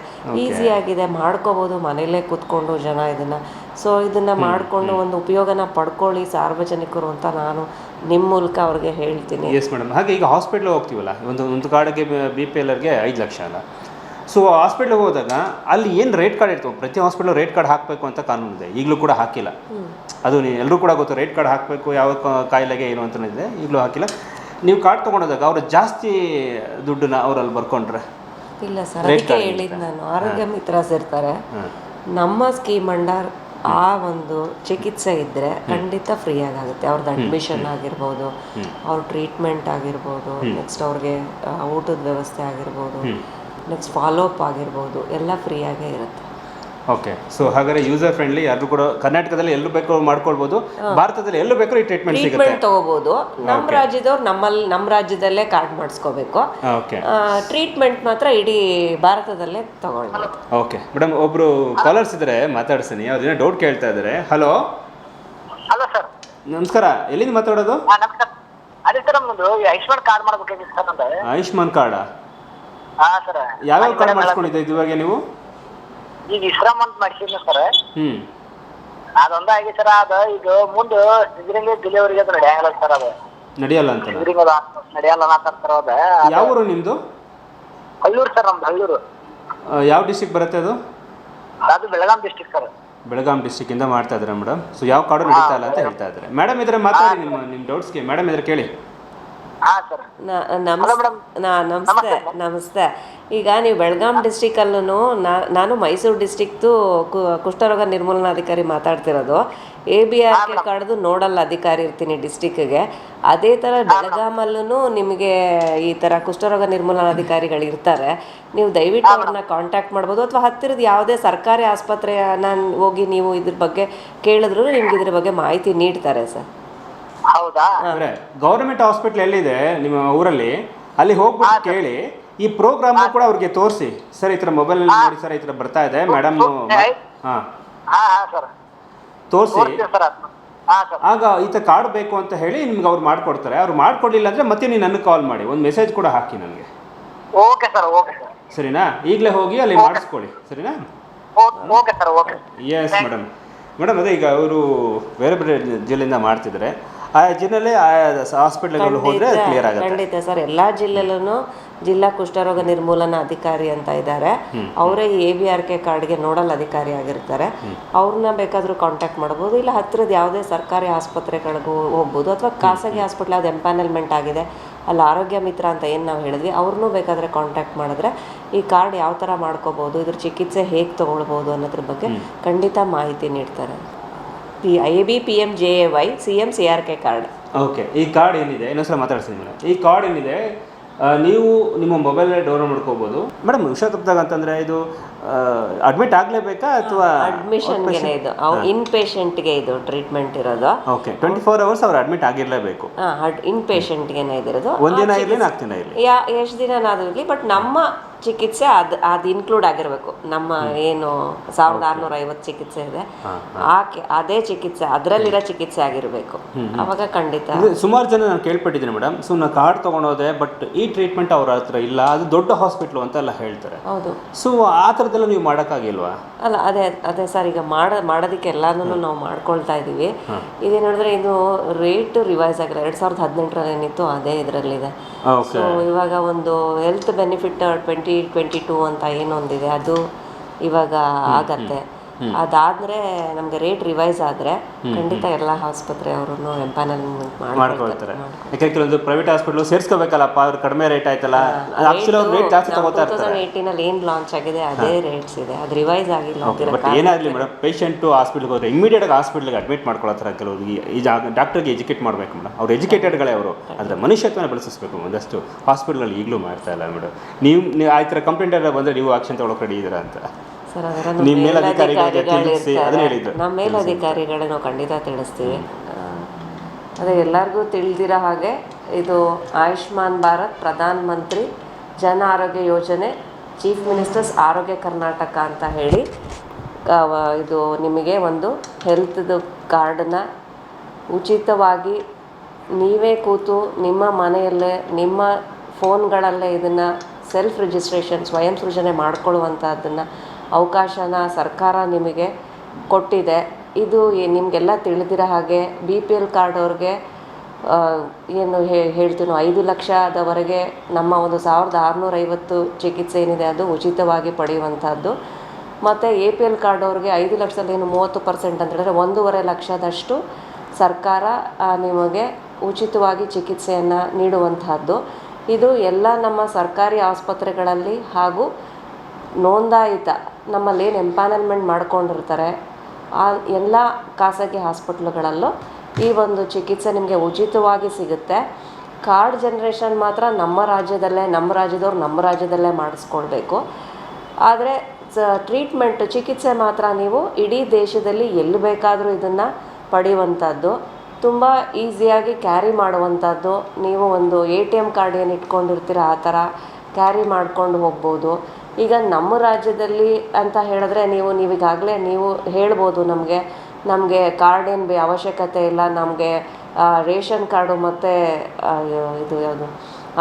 ಈಸಿ ಆಗಿದೆ. ಮಾಡ್ಕೋಬಹುದು ಮನೆಯಲ್ಲೇ ಕುತ್ಕೊಂಡು ಜನ ಇದನ್ನ. ಸೊ ಇದನ್ನ ಮಾಡಿಕೊಂಡು ಒಂದು ಉಪಯೋಗನ ಪಡ್ಕೊಳ್ಳಿ ಸಾರ್ವಜನಿಕರು ಅಂತ ನಾನು ನಿಮ್ಮ ಮೂಲಕ ಅವ್ರಿಗೆ ಹೇಳ್ತೀನಿ. ಎಸ್ ಮೇಡಮ್ ಹಾಗೆ ಈಗ ಹಾಸ್ಪಿಟ್ಲಿಗೆ ಹೋಗ್ತೀವಲ್ಲ? ಒಂದು ಒಂದು ಕಾರ್ಡ್ಗೆ ಬಿ ಪಿ ಅರ್ಗೆ ಐದು ಲಕ್ಷ ಅಲ್ಲ? ಸೊ ಹಾಸ್ಪಿಟ್ಲಿಗೆ ಹೋದಾಗ ಅಲ್ಲಿ ಏನು ರೇಟ್ ಕಾರ್ಡ್ ಇರ್ತವೆ ಪ್ರತಿ ಹಾಸ್ಪಿಟ್ಲು ರೇಟ್ ಕಾರ್ಡ್ ಹಾಕಬೇಕು ಅಂತ ಕಾನೂನು ಇದೆ. ಈಗಲೂ ಕೂಡ ಹಾಕಿಲ್ಲ. ಅದು ನೀವು ಎಲ್ಲರೂ ಕೂಡ ಗೊತ್ತು ರೇಟ್ ಕಾರ್ಡ್ ಹಾಕಬೇಕು ಯಾವ ಕಾಯಿಲೆಗೆ ಏನು ಅಂತ ಇದೆ. ಈಗಲೂ ಹಾಕಿಲ್ಲ. ನೀವು ಕಾರ್ಡ್ ತೊಗೊಂಡೋದಾಗ ಅವರು ಜಾಸ್ತಿ ದುಡ್ಡನ್ನ ಅವರಲ್ಲಿ ಬರ್ಕೊಂಡ್ರೆ? ಇಲ್ಲ ಸರ್ ರೇಟ್ ಹೇಳಿದ್ದು ನಾನು. ಆರೋಗ್ಯ ಮಿತ್ರ ಸೇರ್ತಾರೆ ನಮ್ಮ ಸ್ಕೀಮ್ ಅಂಡರ್ ಆ ಒಂದು ಚಿಕಿತ್ಸೆ ಇದ್ರೆ ಖಂಡಿತ ಫ್ರೀ ಆಗುತ್ತೆ ಅವ್ರದ್ದು ಅಡ್ಮಿಷನ್ ಆಗಿರ್ಬೋದು ಅವ್ರ ಟ್ರೀಟ್ಮೆಂಟ್ ಆಗಿರ್ಬೋದು ನೆಕ್ಸ್ಟ್ ಅವ್ರಿಗೆ ಊಟದ ವ್ಯವಸ್ಥೆ ಆಗಿರ್ಬೋದು ನೆಕ್ಸ್ಟ್ ಫಾಲೋ ಅಪ್ ಆಗಿರ್ಬೋದು ಎಲ್ಲ ಫ್ರೀ ಆಗೇ ಇರುತ್ತೆ. ಓಕೆ ಸೊ ಹಾಗಾದ್ರೆ ಯೂಸರ್ ಫ್ರೆಂಡ್ಲಿ ಯಾರು ಕೂಡ ಕರ್ನಾಟಕದಲ್ಲಿ ಎಲ್ಲೂ ಬೇಕೋ ಮಾಡ್ಕೊಳ್ಬೋದು. ಭಾರತದಲ್ಲಿ ಎಲ್ಲೂ ಬೇಕೋ ಈ ಟ್ರೀಟ್ಮೆಂಟ್ ಸಿಗುತ್ತೆ. ಟ್ರೀಟ್ಮೆಂಟ್ ತಗೋಬಹುದು ನಮ್ಮ ರಾಜ್ಯದವ್ರು ನಮ್ಮಲ್ಲಿ ನಮ್ಮ ರಾಜ್ಯದಲ್ಲೇ ಕಾರ್ಡ್ ಮಾಡಿಸ್ಕೋಬೇಕು. ಓಕೆ ಟ್ರೀಟ್ಮೆಂಟ್ ಮಾತ್ರ ಇಡೀ ಭಾರತದಲ್ಲೇ ತಗೊಳ್ಬೋದು ಓಕೆ ಮೇಡಮ್ ಒಬ್ರು ಕಾಲರ್ಸ್ ಇದ್ದಾರೆ ಮಾತಾಡ್ಸೀನಿ. ಅವ್ರ ಡೌಟ್ ಕೇಳ್ತಾ ಇದ್ದಾರೆ ಹಲೋ ಹಲೋ ಸರ್ ನಮಸ್ಕಾರ. ಎಲ್ಲಿಂದ ಮಾತಾಡೋದು? ನಮಸ್ಕಾರ. ಅದೇ ಸರ್ ನಮ್ಮದು ಆಯುಷ್ಮಾನ್ ಕಾರ್ಡ್ ಮಾಡ್ಬೇಕಾಗಿತ್ತು ಸರ್ ಆಯುಷ್ಮಾನ್ ಕಾರ್ಡಾ ಯಾವ ಕಾರ್ಡ್ ಮಾಡಿಸ್ಕೊಂಡಿದ್ದೆ ಇದುವಾಗ ನೀವು? ಈಗ ವಿಶ್ರಾಮ್ ಅಂತ ಮಾಡ್ಸಿದ್ನ ಸರ್. ಹ್ಮ್. ಅದೊಂದ ಆಗಿ ಸರ್ ಅದ ಈಗ ಮುಂದೆ ಸಿದ್ರಿಂಗ್ ಡಿಲಿವರಿ ಅದು ನಡೆಯಲ್ಲ ಸರ್ ಅದು. ನಡೆಯಲ್ಲ ಅಂತ. ಸಿದ್ರಿಂಗ್ ಅದ ನಡೆಯಲ್ಲ ಅಂತ ಸರ್ ಅದ. ಯಾವ ಊರು ನಿಮ್ದು? ಹಳ್ಳೂರು ಸರ್ ನಮ್ದು ಹಳ್ಳೂರು ಯಾವ ಡಿಸ್ಟಿಕ್ ಬರುತ್ತೆ ಅದು? ಅದು ಬೆಳಗಾಂ ಡಿಸ್ಟಿಕ್ ಸರ್. ಬೆಳಗಾಂ ಡಿಸ್ಟಿಕ್ಕಿಂದ ಮಾಡ್ತಾ ಇದ್ದಾರೆ ಮೇಡಮ್ ಸೊ ಯಾವ ಕಾರ್ಡು ನಡೀತಾ ಇಲ್ಲ ಅಂತ ಹೇಳ್ತಾ ಇದ್ದಾರೆ. ಮೇಡಮ್ ಇದ್ರೆ ಮಾತಾಡಿ ನಿಮ್ಮ ನಿಮ್ಮ ಡೌಟ್ಸ್ಗೆ ಮೇಡಮ್ ಇದ್ರೆ ಕೇಳಿ. ಹಾ ಸರ್. ನ- ನಮಸ್ madam. ನಾ- ನಮಸ್ತೆ ನಮಸ್ತೆ ಈಗ ನೀವು ಬೆಳಗಾಂ ಡಿಸ್ಟಿಕಲ್ಲೂ ನಾನು ಮೈಸೂರು ಡಿಸ್ಟಿಕ್ದು ಕುಷ್ಠರೋಗ ನಿರ್ಮೂಲನಾಧಿಕಾರಿ ಮಾತಾಡ್ತಿರೋದು. ಎ ಬಿ ಆರ್ ಕೆ ಕಾರ್ಡ್ದು ನೋಡಲ್ ಅಧಿಕಾರಿ ಇರ್ತೀನಿ ಡಿಸ್ಟಿಕ್ಗೆ ಅದೇ ಥರ ಬೆಳಗಾಮಲ್ಲೂ ನಿಮಗೆ ಈ ಥರ ಕುಷ್ಠರೋಗ ನಿರ್ಮೂಲನಾಧಿಕಾರಿಗಳು ಇರ್ತಾರೆ. ನೀವು ದಯವಿಟ್ಟು ಅವ್ರನ್ನ ಕಾಂಟ್ಯಾಕ್ಟ್ ಮಾಡ್ಬೋದು ಅಥವಾ ಹತ್ತಿರದ ಯಾವುದೇ ಸರ್ಕಾರಿ ಆಸ್ಪತ್ರೆಯ ನಾನು ಹೋಗಿ ನೀವು ಇದ್ರ ಬಗ್ಗೆ ಕೇಳಿದ್ರು ನಿಮ್ಗೆ ಇದ್ರ ಬಗ್ಗೆ ಮಾಹಿತಿ ನೀಡ್ತಾರೆ ಸರ್. ಹೌದಾ? ಅಂದ್ರೆ ಗೌರ್ಮೆಂಟ್ ಹಾಸ್ಪಿಟ್ಲ್ ಎಲ್ಲಿದೆ ನಿಮ್ಮ ಊರಲ್ಲಿ? ಅಲ್ಲಿ ಹೋಗ್ಬಿಟ್ಟು ಕೇಳಿ. ಈ ಪ್ರೋಗ್ರಾಮ್ ಕೂಡ ಅವ್ರಿಗೆ ತೋರಿಸಿ. ಸರ್ ಈ ತರ ಮೊಬೈಲ್ ನೋಡಿ ಸರ್ ಈ ತರ ಬರ್ತಾ ಇದೆ. ಮೇಡಮ್ ಹಾ. ತೋರಿಸಿ. ಆಗ ಈ ಥರ ಕಾರ್ಡ್ ಬೇಕು ಅಂತ ಹೇಳಿ ನಿಮ್ಗೆ ಅವ್ರು ಮಾಡ್ಕೊಡ್ತಾರೆ. ಅವ್ರು ಮಾಡ್ಕೊಡ್ಲಿಲ್ಲ ಅಂದ್ರೆ ಮತ್ತೆ ನೀವು ನನಗೆ ಕಾಲ್ ಮಾಡಿ. ಒಂದು ಮೆಸೇಜ್ ಕೂಡ ಹಾಕಿ ನನಗೆ. Okay sir okay sir. ಸರಿನಾ? ಈಗಲೇ ಹೋಗಿ ಅಲ್ಲಿ ಮಾಡಿಸ್ಕೊಳ್ಳಿ. ಸರಿನಾ? Okay sir okay. Yes madam madam ಅದೇ ಈಗ ಅವರು ಬೇರೆ ಬೇರೆ ಜಿಲ್ಲೆಯಿಂದ ಮಾಡ್ತಿದ್ದಾರೆ. ಆಯಾ ಜಿಲ್ಲೆಯಲ್ಲೇ ಆಯಾ ಹಾಸ್ಪಿಟ್ಲ್ಗಳು ಹೋದರೆ ಕ್ಲಿಯರ್ ಆಗುತ್ತೆ. ಖಂಡಿತ ಸರ್. ಎಲ್ಲಾ ಜಿಲ್ಲೆಲೂ ಜಿಲ್ಲಾ ಕುಷ್ಠರೋಗ ನಿರ್ಮೂಲನಾ ಅಧಿಕಾರಿ ಅಂತ ಇದ್ದಾರೆ. ಅವರೇ ಎ ಬಿ ಆರ್ ಕೆ ಕಾರ್ಡ್ಗೆ ನೋಡಲ್ ಅಧಿಕಾರಿ ಆಗಿರ್ತಾರೆ. ಅವ್ರನ್ನ ಬೇಕಾದರೂ ಕಾಂಟ್ಯಾಕ್ಟ್ ಮಾಡ್ಬೋದು. ಇಲ್ಲ ಹತ್ತಿರದ ಯಾವುದೇ ಸರ್ಕಾರಿ ಆಸ್ಪತ್ರೆಗಳಿಗೂ ಹೋಗ್ಬೋದು. ಅಥವಾ ಖಾಸಗಿ ಹಾಸ್ಪಿಟ್ಲ್ ಅದು ಎಂಪ್ಯಾನಲ್ಮೆಂಟ್ ಆಗಿದೆ ಅಲ್ಲಿ ಆರೋಗ್ಯ ಮಿತ್ರ ಅಂತ ಏನು ನಾವು ಹೇಳಿದ್ವಿ ಅವ್ರನ್ನೂ ಬೇಕಾದರೆ ಕಾಂಟ್ಯಾಕ್ಟ್ ಮಾಡಿದ್ರೆ ಈ ಕಾರ್ಡ್ ಯಾವ ಥರ ಮಾಡ್ಕೋಬೋದು ಇದ್ರ ಚಿಕಿತ್ಸೆ ಹೇಗೆ ತೊಗೊಳ್ಬೋದು ಅನ್ನೋದ್ರ ಬಗ್ಗೆ ಖಂಡಿತ ಮಾಹಿತಿ ನೀಡ್ತಾರೆ. P I B P M J A Y C M C R K card okay ಈ ಕಾರ್ಡ್ ಏನಿದೆ? ಇನ್ನೊಂದ್ಸಲ ಮಾತಾಡ್ತೀನಿ ಮೇಡಮ್. ಈ ಕಾರ್ಡ್ ಏನಿದೆ? ನೀವು ನಿಮ್ಮ ಮೊಬೈಲಲ್ಲಿ ಡೌನ್ಲೋಡ್ ಮಾಡ್ಕೋಬೋದು. ಮೇಡಮ್ ಹುಷಾರ್ ತಪ್ಪಿದಾಗ ಅಂತಂದ್ರೆ ಇದು ಅಡ್ಮಿಟ್ ಆಗಲೇಬೇಕಾ ಅಥವಾ ಅಡ್ಮಿಷನ್ ಇದು. ಅವ್ರು ಇನ್ ಪೇಷಂಟ್ಗೆ ಇದು ಟ್ರೀಟ್ಮೆಂಟ್ ಇರೋದು. ಓಕೆ ಟ್ವೆಂಟಿ ಫೋರ್ ಅವರ್ಸ್ ಅವ್ರು ಅಡ್ಮಿಟ್ ಆಗಿರಲೇಬೇಕು. ಇನ್ ಪೇಷಂಟ್ಗೆ ಇದಿರೋದು. ಒಂದಿನ ಇರಲಿ ನಾಲ್ಕು ದಿನ ಇರಲಿ. ಯಾ ಎಷ್ಟು ದಿನನಾದ್ರೂ ಇರಲಿ ಬಟ್ ನಮ್ಮ ಚಿಕಿತ್ಸೆ ಅದು ಅದು ಇನ್ಕ್ಲೂಡ್ ಆಗಿರಬೇಕು. ನಮ್ಮ ಏನು ಸಾವಿರದ ಆರುನೂರ ಐವತ್ತು ಚಿಕಿತ್ಸೆ ಇದೆ. ಆ ಅದೇ ಚಿಕಿತ್ಸೆ ಅದರಲ್ಲಿರೋ ಚಿಕಿತ್ಸೆ ಆಗಿರಬೇಕು. ಅವಾಗ ಖಂಡಿತ. ಸುಮಾರು ಜನ ನಾನು ಕೇಳ್ಪಟ್ಟಿದ್ದೀನಿ ಮೇಡಮ್. ಸೊ ನಾನು ಕಾರ್ಡ್ ತೊಗೊಂಡೋದೆ ಬಟ್ ಈ ಟ್ರೀಟ್ಮೆಂಟ್ ಅವ್ರ ಹತ್ರ ಇಲ್ಲ ಅದು ದೊಡ್ಡ ಹಾಸ್ಪಿಟ್ಲು ಅಂತ ಎಲ್ಲ ಹೇಳ್ತಾರೆ. ಹೌದು. ಸೊ ಆ ಥರದ್ದೆಲ್ಲ ನೀವು ಮಾಡೋಕ್ಕಾಗಿಲ್ವಾ? ಅಲ್ಲ ಅದೇ ಅದೇ ಸರ್ ಈಗ ಮಾಡ ಮಾಡೋದಕ್ಕೆ ಎಲ್ಲಾನು ನಾವು ಮಾಡ್ಕೊಳ್ತಾ ಇದ್ದೀವಿ. ಇದೇನು ಹೇಳಿದ್ರೆ ಇದು ರೇಟ್ ರಿವೈಸ್ ಆಗಿಲ್ಲ ಎರಡು ಸಾವಿರದ ಹದಿನೆಂಟರಲ್ಲಿ ಏನಿತ್ತು ಅದೇ ಇದರಲ್ಲಿದೆ. ಸೊ ಇವಾಗ ಒಂದು health benefit twenty twenty two ಅಂತ ಏನೊಂದಿದೆ ಅದು ಇವಾಗ ಆಗತ್ತೆ. ಅದಾದ್ರೆ ನಮ್ಗೆ ರೇಟ್ ರಿವೈಸ್ ಆದ್ರೆ ಖಂಡಿತ ಎಲ್ಲ ಆಸ್ಪತ್ರೆ ಅವರು ಎಂಪಾನಲ್ಮೆಂಟ್ ಮಾಡ್ಕೊಳ್ತಾರೆ. ಯಾಕಂದ್ರೆ ಕೆಲವೊಂದು ಪ್ರೈವೇಟ್ ಹಾಸ್ಪಿಟಲ್ ಸೇರಿಸ್ಕೋಬೇಕಲ್ಲಪ್ಪ ಅವ್ರು ಕಡಿಮೆ ರೇಟ್ ಆಯ್ತಲ್ಲ ರೇಟ್ ಜಾಸ್ತಿ ತಗೋತಾ ಇರ್ತಾರೆ. ಏಯ್ಟೀನಲ್ಲಿ ಏನು ಲಾಂಚ್ ಆಗಿದೆ ಅದೇ ರೇಟ್ಸ್ ಇದೆ. ಅದು ರಿವೈಸ್ ಆಗಿಲ್ಲ ಬಟ್ ಏನಾಗಲಿ ಮೇಡಮ್ ಪೇಷಂಟು ಹಾಸ್ಪಿಟ್ಲ್ಗೆ ಹೋದ್ರೆ ಇಮಿಡಿಯೇಟಾಗಿ ಹಾಸ್ಪಿಟ್ಲ್ಗೆ ಅಡ್ಮಿಟ್ ಮಾಡ್ಕೊಳತ್ತಾರೆ ಕೆಲವರು. ಈ- ಡಾಕ್ಟರ್ ಡಾಕ್ಟರ್ಗೆ ಎಜುಕೇಟ್ ಮಾಡಬೇಕು ಮೇಡಮ್ ಅವ್ರು ಎಜುಕೇಟೆಡ್ಗಳೇ ಅವರು. ಆದರೆ ಮನುಷ್ಯತ್ವನ ಬೆಳೆಸಿಸ್ಬೇಕು ಒಂದಷ್ಟು ಹಾಸ್ಪಿಟ್ಲಲ್ಲಿ ಈಗಲೂ ಮಾಡ್ತಾ ಇಲ್ಲ ಮೇಡಮ್ ನೀವು ನೀವು ಆ ಥರ ಕಂಪ್ಲೇಂಟ್ ಎಲ್ಲ ಬಂದರೆ ನೀವು ಆಕ್ಷನ್ ತೊಗೊಳಕ್ಕೆ ರೆಡಿ ಇದ್ದೀರಾ ಅಂತ. ಸರ್ ಅದರ ನಿಮ್ಮ ಮೇಲಧಿಕಾರಿಗಳಿಗೆ ತಿಳಿಸಿ, ಅದನ್ನ ಇರ್ತಾರೆ ಹೇಳಿದ್ದು. ನಮ್ಮ ಮೇಲಧಿಕಾರಿಗಳೇ ನಾವು ಖಂಡಿತ ತಿಳಿಸ್ತೀವಿ ಅದೇ ಎಲ್ಲರಿಗೂ ತಿಳಿದಿರೋ ಹಾಗೆ ಇದು ಆಯುಷ್ಮಾನ್ ಭಾರತ್ ಪ್ರಧಾನ ಮಂತ್ರಿ ಜನ ಆರೋಗ್ಯ ಯೋಜನೆ ಚೀಫ್ ಮಿನಿಸ್ಟರ್ಸ್ ಆರೋಗ್ಯ ಕರ್ನಾಟಕ ಅಂತ ಹೇಳಿ ಇದು ನಿಮಗೆ ಒಂದು ಹೆಲ್ತ್ದು ಕಾರ್ಡನ್ನ ಉಚಿತವಾಗಿ ನೀವೇ ಕೂತು ನಿಮ್ಮ ಮನೆಯಲ್ಲೇ ನಿಮ್ಮ ಫೋನ್ಗಳಲ್ಲೇ ಇದನ್ನು ಸೆಲ್ಫ್ ರಿಜಿಸ್ಟ್ರೇಷನ್ ಸ್ವಯಂ ಸೃಜನೆ ಮಾಡ್ಕೊಳ್ಳುವಂಥದ್ದನ್ನು ಅವಕಾಶನ ಸರ್ಕಾರ ನಿಮಗೆ ಕೊಟ್ಟಿದೆ. ಇದು ನಿಮಗೆಲ್ಲ ತಿಳಿದಿರೋ ಹಾಗೆ ಬಿ ಪಿ ಎಲ್ ಕಾರ್ಡ್ ಅವ್ರಿಗೆ ಏನು ಹೇಳ್ತೀನೋ, ಐದು ಲಕ್ಷದವರೆಗೆ ನಮ್ಮ ಒಂದು ಸಾವಿರದ ಆರುನೂರ ಐವತ್ತು ಚಿಕಿತ್ಸೆ ಏನಿದೆ ಅದು ಉಚಿತವಾಗಿ ಪಡೆಯುವಂಥದ್ದು. ಮತ್ತು ಎ ಪಿ ಎಲ್ ಕಾರ್ಡ್ ಅವ್ರಿಗೆ ಐದು ಲಕ್ಷದಲ್ಲಿ ಏನು ಮೂವತ್ತು ಪರ್ಸೆಂಟ್ ಅಂತ ಹೇಳಿದ್ರೆ ಒಂದೂವರೆ ಲಕ್ಷದಷ್ಟು ಸರ್ಕಾರ ನಿಮಗೆ ಉಚಿತವಾಗಿ ಚಿಕಿತ್ಸೆಯನ್ನು ನೀಡುವಂತಹದ್ದು ಇದು ಎಲ್ಲ ನಮ್ಮ ಸರ್ಕಾರಿ ಆಸ್ಪತ್ರೆಗಳಲ್ಲಿ ಹಾಗೂ ನೋಂದಾಯಿತ ನಮ್ಮಲ್ಲಿ ಏನು ಎಂಪಾನಲ್ಮೆಂಟ್ ಮಾಡ್ಕೊಂಡಿರ್ತಾರೆ. ಆ ಎಲ್ಲ ಖಾಸಗಿ ಹಾಸ್ಪಿಟ್ಲುಗಳಲ್ಲೂ ಈ ಒಂದು ಚಿಕಿತ್ಸೆ ನಿಮಗೆ ಉಚಿತವಾಗಿ ಸಿಗುತ್ತೆ. ಕಾರ್ಡ್ ಜನ್ರೇಷನ್ ಮಾತ್ರ ನಮ್ಮ ರಾಜ್ಯದಲ್ಲೇ, ನಮ್ಮ ರಾಜ್ಯದವ್ರು ನಮ್ಮ ರಾಜ್ಯದಲ್ಲೇ ಮಾಡಿಸ್ಕೊಳ್ಬೇಕು. ಆದರೆ ಟ್ರೀಟ್ಮೆಂಟ್, ಚಿಕಿತ್ಸೆ ಮಾತ್ರ ನೀವು ಇಡೀ ದೇಶದಲ್ಲಿ ಎಲ್ಲಿ ಬೇಕಾದರೂ ಇದನ್ನು ಪಡೆಯುವಂಥದ್ದು. ತುಂಬ ಈಸಿಯಾಗಿ ಕ್ಯಾರಿ ಮಾಡುವಂಥದ್ದು. ನೀವು ಒಂದು ಎ ಟಿ ಎಂ ಕಾರ್ಡ್ ಏನು ಇಟ್ಕೊಂಡಿರ್ತೀರ ಆ ಥರ ಕ್ಯಾರಿ ಮಾಡ್ಕೊಂಡು ಹೋಗ್ಬೋದು. ಈಗ ನಮ್ಮ ರಾಜ್ಯದಲ್ಲಿ ಅಂತ ಹೇಳಿದ್ರೆ ನೀವು, ನೀವೀಗಾಗಲೇ ನೀವು ಹೇಳ್ಬೋದು ನಮಗೆ. ನಮಗೆ ಕಾರ್ಡ್ ಏನು ಬೇ ಅವಶ್ಯಕತೆ ಇಲ್ಲ. ನಮಗೆ ರೇಷನ್ ಕಾರ್ಡು ಮತ್ತು ಇದು ಯಾವುದು,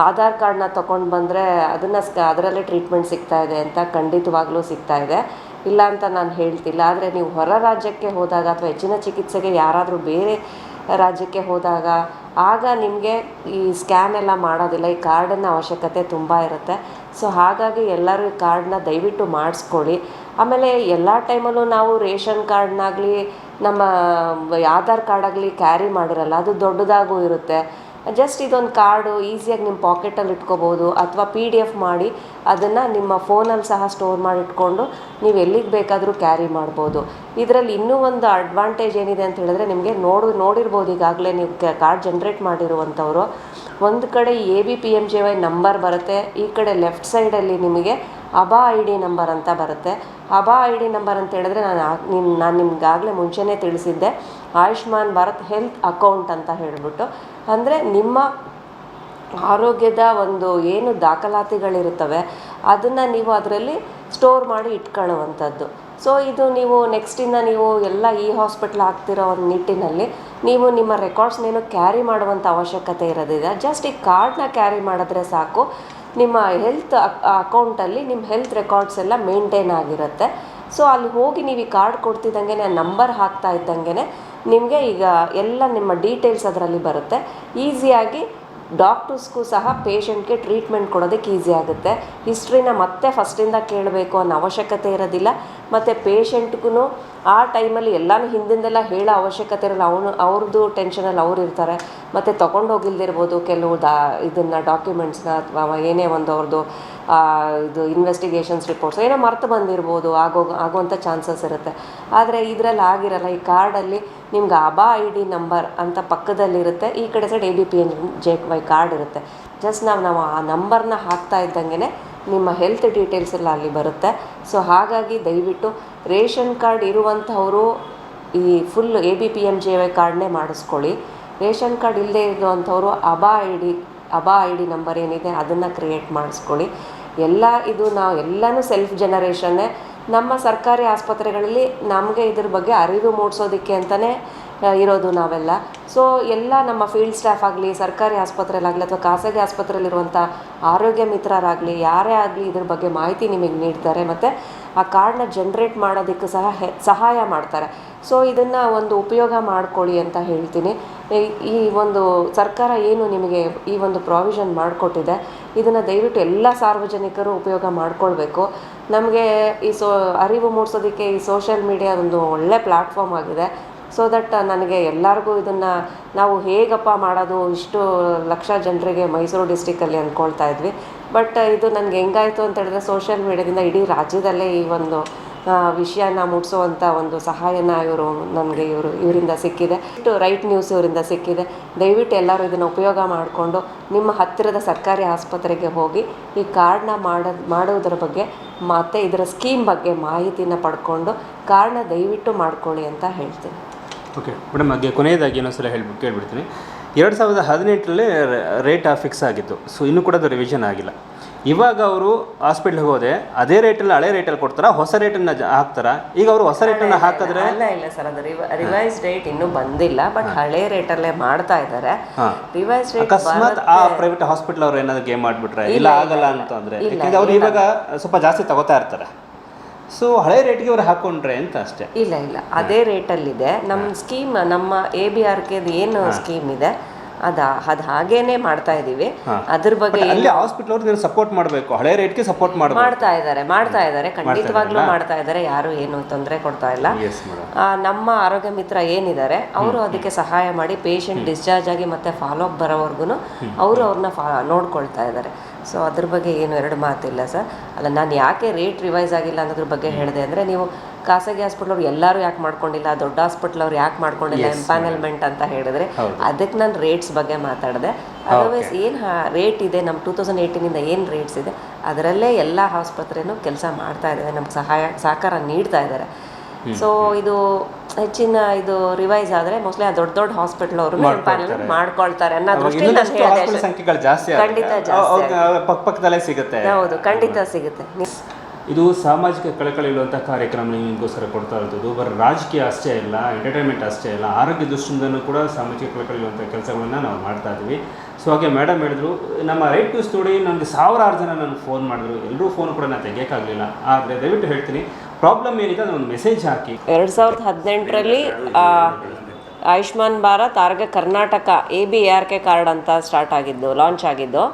ಆಧಾರ್ ಕಾರ್ಡ್ನ ತೊಗೊಂಡು ಬಂದರೆ ಅದನ್ನು ಸ್ಕ, ಅದರಲ್ಲೇ ಟ್ರೀಟ್ಮೆಂಟ್ ಸಿಗ್ತಾ ಇದೆ ಅಂತ ಖಂಡಿತವಾಗ್ಲೂ ಸಿಗ್ತಾ ಇದೆ. ಇಲ್ಲ ಅಂತ ನಾನು ಹೇಳ್ತಿಲ್ಲ. ಆದರೆ ನೀವು ಹೊರ ರಾಜ್ಯಕ್ಕೆ ಹೋದಾಗ ಅಥವಾ ಹೆಚ್ಚಿನ ಚಿಕಿತ್ಸೆಗೆ ಯಾರಾದರೂ ಬೇರೆ ರಾಜ್ಯಕ್ಕೆ ಹೋದಾಗ ಆಗ ನಿಮಗೆ ಈ ಸ್ಕ್ಯಾನ್ ಎಲ್ಲ ಮಾಡೋದಿಲ್ಲ. ಈ ಕಾರ್ಡನ್ನ ಅವಶ್ಯಕತೆ ತುಂಬ ಇರುತ್ತೆ. ಸೊ ಹಾಗಾಗಿ ಎಲ್ಲರೂ ಈ ಕಾರ್ಡನ್ನ ದಯವಿಟ್ಟು ಮಾಡಿಸ್ಕೊಳ್ಳಿ. ಆಮೇಲೆ ಎಲ್ಲ ಟೈಮಲ್ಲೂ ನಾವು ರೇಷನ್ ಕಾರ್ಡ್ನಾಗಲಿ, ನಮ್ಮ ಆಧಾರ್ ಕಾರ್ಡ್ ಆಗಲಿ ಕ್ಯಾರಿ ಮಾಡಿರಲ್ಲ, ಅದು ದೊಡ್ಡದಾಗೂ ಇರುತ್ತೆ. ಜಸ್ಟ್ ಇದೊಂದು ಕಾರ್ಡು ಈಸಿಯಾಗಿ ನಿಮ್ಮ ಪಾಕೆಟಲ್ಲಿ ಇಟ್ಕೋಬೋದು ಅಥವಾ ಪಿ ಡಿ ಎಫ್ ಮಾಡಿ ಅದನ್ನು ನಿಮ್ಮ ಫೋನಲ್ಲಿ ಸಹ ಸ್ಟೋರ್ ಮಾಡಿ ಇಟ್ಕೊಂಡು ನೀವು ಎಲ್ಲಿಗೆ ಬೇಕಾದರೂ ಕ್ಯಾರಿ ಮಾಡ್ಬೋದು. ಇದರಲ್ಲಿ ಇನ್ನೂ ಒಂದು ಅಡ್ವಾಂಟೇಜ್ ಏನಿದೆ ಅಂತ ಹೇಳಿದ್ರೆ ನಿಮಗೆ ನೋಡು, ನೋಡಿರ್ಬೋದು ಈಗಾಗಲೇ ನೀವು ಕಾರ್ಡ್ ಜನ್ರೇಟ್ ಮಾಡಿರುವಂಥವ್ರು. ಒಂದು ಕಡೆ A B P M J Y number ಬರುತ್ತೆ, ಈ ಕಡೆ ಲೆಫ್ಟ್ ಸೈಡಲ್ಲಿ ನಿಮಗೆ ಅಬಾ ಐ ಡಿ ನಂಬರ್ ಅಂತ ಬರುತ್ತೆ. ಅಬಾ ಐ ಡಿ ನಂಬರ್ ಅಂತ ಹೇಳಿದ್ರೆ ನಾನು ನಿಮ್ಮ ನಿಮ್, ನಾನು ನಿಮ್ಗಾಗಲೇ ಮುಂಚೆನೇ ತಿಳಿಸಿದ್ದೆ. ಆಯುಷ್ಮಾನ್ ಭಾರತ್ ಹೆಲ್ತ್ ಅಕೌಂಟ್ ಅಂತ ಹೇಳಿಬಿಟ್ಟು. ಅಂದರೆ ನಿಮ್ಮ ಆರೋಗ್ಯದ ಒಂದು ಏನು ದಾಖಲಾತಿಗಳಿರುತ್ತವೆ, ಅದನ್ನು ನೀವು ಅದರಲ್ಲಿ ಸ್ಟೋರ್ ಮಾಡಿ ಇಟ್ಕೊಳ್ಳುವಂಥದ್ದು. ಸೊ ಇದು ನೀವು ನೆಕ್ಸ್ಟಿಂದ ನೀವು ಎಲ್ಲ ಈ ಹಾಸ್ಪಿಟ್ಲ್ ಆಗ್ತಿರೋ ಒಂದು ನಿಟ್ಟಿನಲ್ಲಿ ನೀವು ನಿಮ್ಮ ರೆಕಾರ್ಡ್ಸ್ನೇನು ಕ್ಯಾರಿ ಮಾಡುವಂಥ ಅವಶ್ಯಕತೆ ಇರೋದಿದೆ. ಜಸ್ಟ್ ಈ ಕಾರ್ಡ್ನ ಕ್ಯಾರಿ ಮಾಡಿದ್ರೆ ಸಾಕು. ನಿಮ್ಮ ಹೆಲ್ತ್ ಅಕೌಂಟಲ್ಲಿ ನಿಮ್ಮ ಹೆಲ್ತ್ ರೆಕಾರ್ಡ್ಸ್ ಎಲ್ಲ ಮೇಂಟೈನ್ ಆಗಿರುತ್ತೆ. ಸೊ ಅಲ್ಲಿ ಹೋಗಿ ನೀವು ಈ ಕಾರ್ಡ್ ಕೊಡ್ತಿದ್ದಂಗೆ ನಂಬರ್ ಹಾಕ್ತಾ ಇದ್ದಂಗೆ ನಿಮಗೆ ಈಗ ಎಲ್ಲ ನಿಮ್ಮ ಡೀಟೇಲ್ಸ್ ಅದರಲ್ಲಿ ಬರುತ್ತೆ. ಈಸಿಯಾಗಿ ಡಾಕ್ಟರ್ಸ್ಗೂ ಸಹ ಪೇಷಂಟ್ಗೆ ಟ್ರೀಟ್ಮೆಂಟ್ ಕೊಡೋದಕ್ಕೆ ಈಸಿ ಆಗುತ್ತೆ. ಹಿಸ್ಟ್ರಿನ ಮತ್ತೆ ಫಸ್ಟಿಂದ ಕೇಳಬೇಕು ಅನ್ನೋ ಅವಶ್ಯಕತೆ ಇರೋದಿಲ್ಲ. ಮತ್ತು ಪೇಷಂಟ್ಗೂ ಆ ಟೈಮಲ್ಲಿ ಎಲ್ಲಾನು ಹಿಂದಿಂದೆಲ್ಲ ಹೇಳೋ ಅವಶ್ಯಕತೆ ಇರಲ್ಲ. ಅವನು, ಅವ್ರದ್ದು ಟೆನ್ಷನಲ್ಲಿ ಅವ್ರು ಇರ್ತಾರೆ. ಮತ್ತು ತೊಗೊಂಡು ಹೋಗಿಲ್ದಿರ್ಬೋದು ಕೆಲವು ದಾ, ಇದನ್ನು ಡಾಕ್ಯುಮೆಂಟ್ಸ್ನ ಅಥವಾ ಏನೇ ಒಂದು ಅವ್ರದ್ದು ಇದು ಇನ್ವೆಸ್ಟಿಗೇಷನ್ಸ್ ರಿಪೋರ್ಟ್ಸ್ ಏನೋ ಮರ್ತು ಬಂದಿರ್ಬೋದು. ಆಗೋ ಆಗುವಂಥ ಚಾನ್ಸಸ್ ಇರುತ್ತೆ. ಆದರೆ ಇದರಲ್ಲಿ ಆಗಿರಲ್ಲ. ಈ ಕಾರ್ಡಲ್ಲಿ ನಿಮ್ಗೆ ಅಬಾ ಐ ಡಿ ನಂಬರ್ ಅಂತ ಪಕ್ಕದಲ್ಲಿರುತ್ತೆ ಈ ಕಡೆ side A B P N J Y card ಇರುತ್ತೆ. ಜಸ್ಟ್ ನಾವು ನಾವು ಆ ನಂಬರ್ನ ಹಾಕ್ತಾ ಇದ್ದಂಗೆ ನಿಮ್ಮ ಹೆಲ್ತ್ ಡೀಟೇಲ್ಸ್ ಎಲ್ಲ ಅಲ್ಲಿ ಬರುತ್ತೆ. ಸೊ ಹಾಗಾಗಿ ದಯವಿಟ್ಟು ರೇಷನ್ ಕಾರ್ಡ್ ಇರುವಂಥವರು ಈ full A B P M J Y ಕಾರ್ಡ್ನೇ ಮಾಡಿಸ್ಕೊಳ್ಳಿ. ರೇಷನ್ ಕಾರ್ಡ್ ಇಲ್ಲದೇ ಇರುವಂಥವರು ABHA I D ABHA I D number ಏನಿದೆ ಅದನ್ನು ಕ್ರಿಯೇಟ್ ಮಾಡಿಸ್ಕೊಳ್ಳಿ. ಎಲ್ಲ ಇದು ನಾವು ಎಲ್ಲನೂ ಸೆಲ್ಫ್ ಜನರೇಷನ್ನೇ ನಮ್ಮ ಸರ್ಕಾರಿ ಆಸ್ಪತ್ರೆಗಳಲ್ಲಿ ನಮಗೆ ಇದ್ರ ಬಗ್ಗೆ ಅರಿವು ಮೂಡಿಸೋದಕ್ಕೆ ಅಂತಲೇ ಇರೋದು ನಾವೆಲ್ಲ. ಸೊ ಎಲ್ಲ ನಮ್ಮ ಫೀಲ್ಡ್ ಸ್ಟಾಫ್ ಆಗಲಿ, ಸರ್ಕಾರಿ ಆಸ್ಪತ್ರೆಯಲ್ಲಾಗಲಿ ಅಥವಾ ಖಾಸಗಿ ಆಸ್ಪತ್ರೆಯಲ್ಲಿರುವಂಥ ಆರೋಗ್ಯ ಮಿತ್ರರಾಗಲಿ, ಯಾರೇ ಆಗಲಿ ಇದ್ರ ಬಗ್ಗೆ ಮಾಹಿತಿ ನಿಮಗೆ ನೀಡ್ತಾರೆ. ಮತ್ತು ಆ ಕಾರ್ಡ್ನ ಜನ್ರೇಟ್ ಮಾಡೋದಕ್ಕೂ ಸಹ ಹೆ, ಸಹಾಯ ಮಾಡ್ತಾರೆ. ಸೊ ಇದನ್ನು ಒಂದು ಉಪಯೋಗ ಮಾಡ್ಕೊಳ್ಳಿ ಅಂತ ಹೇಳ್ತೀನಿ. ಈ- ಈ ಒಂದು ಸರ್ಕಾರ ಏನು ನಿಮಗೆ ಈ ಒಂದು ಪ್ರಾವಿಷನ್ ಮಾಡಿಕೊಟ್ಟಿದೆ, ಇದನ್ನು ದಯವಿಟ್ಟು ಎಲ್ಲ ಸಾರ್ವಜನಿಕರು ಉಪಯೋಗ ಮಾಡಿಕೊಳ್ಬೇಕು. ನಮಗೆ ಈ ಸೊ, ಅರಿವು ಮೂಡಿಸೋದಕ್ಕೆ ಈ ಸೋಷಿಯಲ್ ಮೀಡಿಯಾ ಒಂದು ಒಳ್ಳೆ ಪ್ಲ್ಯಾಟ್ಫಾರ್ಮ್ ಆಗಿದೆ. ಸೊ ದಟ್ ನನಗೆ ಎಲ್ಲರಿಗೂ ಇದನ್ನು ನಾವು ಹೇಗಪ್ಪ ಮಾಡೋದು, ಇಷ್ಟು ಲಕ್ಷ ಜನರಿಗೆ ಮೈಸೂರು ಡಿಸ್ಟಿಕಲ್ಲಿ ಅಂದ್ಕೊಳ್ತಾ ಇದ್ವಿ. ಬಟ್ ಇದು ನನಗೆ ಹೆಂಗಾಯಿತು ಅಂತ ಹೇಳಿದ್ರೆ ಸೋಷಿಯಲ್ ಮೀಡ್ಯಾದಿಂದ ಇಡೀ ರಾಜ್ಯದಲ್ಲೇ ಈ ಒಂದು ವಿಷಯನ ಮೂಡಿಸುವಂಥ ಒಂದು ಸಹಾಯನ ಇವರು, ನನಗೆ ಇವರು, ಇವರಿಂದ ಸಿಕ್ಕಿದೆ. ಇಷ್ಟು ರೈಟ್ ನ್ಯೂಸ್ ಇವರಿಂದ ಸಿಕ್ಕಿದೆ. ದಯವಿಟ್ಟು ಎಲ್ಲರೂ ಇದನ್ನು ಉಪಯೋಗ ಮಾಡಿಕೊಂಡು ನಿಮ್ಮ ಹತ್ತಿರದ ಸರ್ಕಾರಿ ಆಸ್ಪತ್ರೆಗೆ ಹೋಗಿ ಈ ಕಾರ್ಡ್ನ ಮಾಡೋದು ಮಾಡುವುದರ ಬಗ್ಗೆ ಮತ್ತು ಇದರ ಸ್ಕೀಮ್ ಬಗ್ಗೆ ಮಾಹಿತಿನ ಪಡ್ಕೊಂಡು ಕಾರ್ಡ್ನ ದಯವಿಟ್ಟು ಮಾಡ್ಕೊಳ್ಳಿ ಅಂತ ಹೇಳ್ತೀನಿ. ಓಕೆ ಮೇಡಮ್ ಹಾಗೆ ಕೊನೆಯದಾಗಿ ಇನ್ನೊಂದ್ಸಲ ಹೇಳ್ಬಿಟ್ಟು ಕೇಳ್ಬಿಡ್ತೀನಿ. ಎರಡು ಸಾವಿರದ ಹದಿನೆಂಟರಲ್ಲಿ ರೇಟ್ ಫಿಕ್ಸ್ ಆಗಿತ್ತು. ಸೊ ಇನ್ನೂ ಕೂಡ ಅದು ರಿವಿಷನ್ ಆಗಿಲ್ಲ. ಇವಾಗ ಅವರು ಹಾಸ್ಪಿಟ್ಲಿಗೆ ಹೋದೆ ಅದೇ ರೇಟಲ್ಲಿ ಹಳೆ ರೇಟಲ್ಲಿ ಕೊಡ್ತಾರಾ ಹೊಸ ರೇಟನ್ನು ಹಾಕ್ತಾರ? ಈಗ ಅವರು ಹೊಸ ರೇಟನ್ನು ಹಾಕಿದ್ರೆ ಇಲ್ಲ ಇಲ್ಲ ಸರ್ ಅದು ರಿವೈಸ್ ರೇಟ್ ಇನ್ನೂ ಬಂದಿಲ್ಲ ಬಟ್ ಹಳೆ ರೇಟಲ್ಲೇ ಮಾಡ್ತಾ ಇದ್ದಾರೆ. ರಿವೈಸ್ ರೇಟ್ ಅಕಸ್ಮಾತ್ ಆ ಪ್ರೈವೇಟ್ ಹಾಸ್ಪಿಟಲ್ ಅವ್ರು ಏನಾದ್ರು ಗೇಮ್ ಮಾಡಿಬಿಟ್ರೆ ಇಲ್ಲ ಆಗಲ್ಲ ಅಂತಂದ್ರೆ ಯಾಕಂದ್ರೆ ಅವ್ರು ಇವಾಗ ಸ್ವಲ್ಪ ಜಾಸ್ತಿ ತಗೋತಾ ಇರ್ತಾರೆ. ಸೊ ಹಳೆ ರೇಟ್ಗೆ ಅವ್ರು ಹಾಕೊಂಡ್ರೆ ಅಂತ ಅಷ್ಟೇ. ಇಲ್ಲ ಇಲ್ಲ. ಅದೇ ರೇಟಲ್ಲಿದೆ ನಮ್ಮ ಸ್ಕೀಮ್ ನಮ್ಮ ಎ ಬಿ ಆರ್ ಕೆದು ಏನು ಸ್ಕೀಮ್ ಇದೆ ಅದ ಅದ್ ಹಾಗೇನೆ ಮಾಡ್ತಾ ಇದೀವಿ. ಅದ್ರ ಬಗ್ಗೆ ಅಲ್ಲಿ ಹಾಸ್ಪಿಟಲ್ ಅವ್ರಿಗೆ ಸಪೋರ್ಟ್ ಮಾಡಬೇಕು. ಹಳೆ ರೇಟ್ಗೆ ಸಪೋರ್ಟ್ ಮಾಡ್ತಾ ಇದ್ದಾರೆ ಮಾಡ್ತಾ ಇದ್ದಾರೆ ಖಂಡಿತವಾಗ್ಲೂ ಮಾಡ್ತಾ ಇದ್ದಾರೆ ಯಾರು ಏನು ತೊಂದರೆ ಕೊಡ್ತಾ ಇಲ್ಲ. ನಮ್ಮ ಆರೋಗ್ಯ ಮಿತ್ರ ಏನಿದ್ದಾರೆ ಅವರು ಅದಕ್ಕೆ ಸಹಾಯ ಮಾಡಿ ಪೇಷಂಟ್ ಡಿಸ್ಚಾರ್ಜ್ ಆಗಿ ಮತ್ತೆ ಫಾಲೋ ಅಪ್ ಬರೋವರೆಗೂ ಅವರು ಅವ್ರನ್ನ ಫಾ ನೋಡ್ಕೊಳ್ತಾ ಇದ್ದಾರೆ ಸೊ ಅದ್ರ ಬಗ್ಗೆ ಏನು ಎರಡು ಮಾತಿಲ್ಲ ಸರ್. ಅಲ್ಲ ನಾನು ಯಾಕೆ ರೇಟ್ ರಿವೈಸ್ ಆಗಿಲ್ಲ ಅನ್ನೋದ್ರ ಬಗ್ಗೆ ಹೇಳಿದೆ ಅಂದರೆ ನೀವು ಖಾಸಗಿ ಹಾಸ್ಪಿಟ್ಲ್ ಅವ್ರು ಎಲ್ಲರೂ ಯಾಕೆ ಮಾಡ್ಕೊಂಡಿಲ್ಲ ದೊಡ್ಡ ಹಾಸ್ಪಿಟ್ಲ್ ಅವ್ರು ಯಾಕೆ ಮಾಡ್ಕೊಂಡಿಲ್ಲ ಎಂಪ್ಯಾನಲ್ಮೆಂಟ್ ಅಂತ ಹೇಳಿದ್ರೆ ಅದಕ್ಕೆ ನಾನು ರೇಟ್ಸ್ ಬಗ್ಗೆ ಮಾತಾಡಿದೆ. ಅದರ್ವೈಸ್ ಏನು ರೇಟ್ ಇದೆ ನಮ್ಮ ಟೂ ತೌಸಂಡ್ ಏಯ್ಟೀನಿಂದ ಏನು ರೇಟ್ಸ್ ಇದೆ ಅದರಲ್ಲೇ ಎಲ್ಲ ಆಸ್ಪತ್ರೆನೂ ಕೆಲಸ ಮಾಡ್ತಾ ಇದ್ದಾರೆ ನಮ್ಗೆ ಸಹಾಯ ಸಹಕಾರ ನೀಡ್ತಾ ಇದ್ದಾರೆ ಸೊ ಇದು ಹೆಚ್ಚಿನ ಇದು ರಿವೈಸ್ ಆದ್ರೆ ಮೋಸ್ಟ್ಲಿ ಆ ದೊಡ್ಡ ದೊಡ್ಡ ಹಾಸ್ಪಿಟಲ್ ಅವರು ಮಾಡ್ಕೊಳ್ತಾರೆ. ಅನ್ನೋ ದೃಷ್ಟಿಯಿಂದ ನಾನು ಹೇಳಿದೆ. ಹಾಸ್ಪಿಟಲ್ ಸಂಖ್ಯೆಗಳು ಜಾಸ್ತಿ ಖಂಡಿತ ಜಾಸ್ತಿ ಪಕ್ಕದಲ್ಲೇ ಸಿಗುತ್ತೆ. ಹೌದು ಖಂಡಿತ ಸಿಗುತ್ತೆ. ಇದು ಸಾಮಾಜಿಕ ಕಳಕಳಿ ಇರುವಂಥ ಕಾರ್ಯಕ್ರಮ ನಿಮಗೋಸ್ಕರ ಕೊಡ್ತಾ ಇರೋದು. ಬರ ರಾಜಕೀಯ ಅಷ್ಟೇ ಇಲ್ಲ ಎಂಟರ್ಟೈನ್ಮೆಂಟ್ ಅಷ್ಟೇ ಇಲ್ಲ ಆರೋಗ್ಯ ದೃಷ್ಟಿಯಿಂದನೂ ಕೂಡ ಸಾಮಾಜಿಕ ಕಳಕಳಿ ಇರುವಂಥ ಕೆಲಸಗಳನ್ನ ನಾವು ಮಾಡ್ತಾ ಇದ್ದೀವಿ. ಸೊ ಹಾಗೆ ಮೇಡಮ್ ಹೇಳಿದ್ರು ನಮ್ಮ ರೈಟ್ ಟು ಸ್ಟುಡಿ ನನಗೆ ಸಾವಿರಾರು ಜನ ನನಗೆ ಫೋನ್ ಮಾಡಿದ್ರು. ಎಲ್ಲರೂ ಫೋನ್ ಕೂಡ ನಾನು ತೆಗಿಯೋಕ್ಕಾಗಲಿಲ್ಲ. ಆದರೆ ದಯವಿಟ್ಟು ಹೇಳ್ತೀನಿ ಪ್ರಾಬ್ಲಮ್ ಏನಿದೆ ಅದೊಂದು ಮೆಸೇಜ್ ಹಾಕಿ. ಎರಡು ಸಾವಿರದ ಹದಿನೆಂಟರಲ್ಲಿ Ayushman Bharat Arogya Karnataka A B R K card ಅಂತ ಸ್ಟಾರ್ಟ್ ಆಗಿದ್ದು ಲಾಂಚ್ ಆಗಿದ್ದು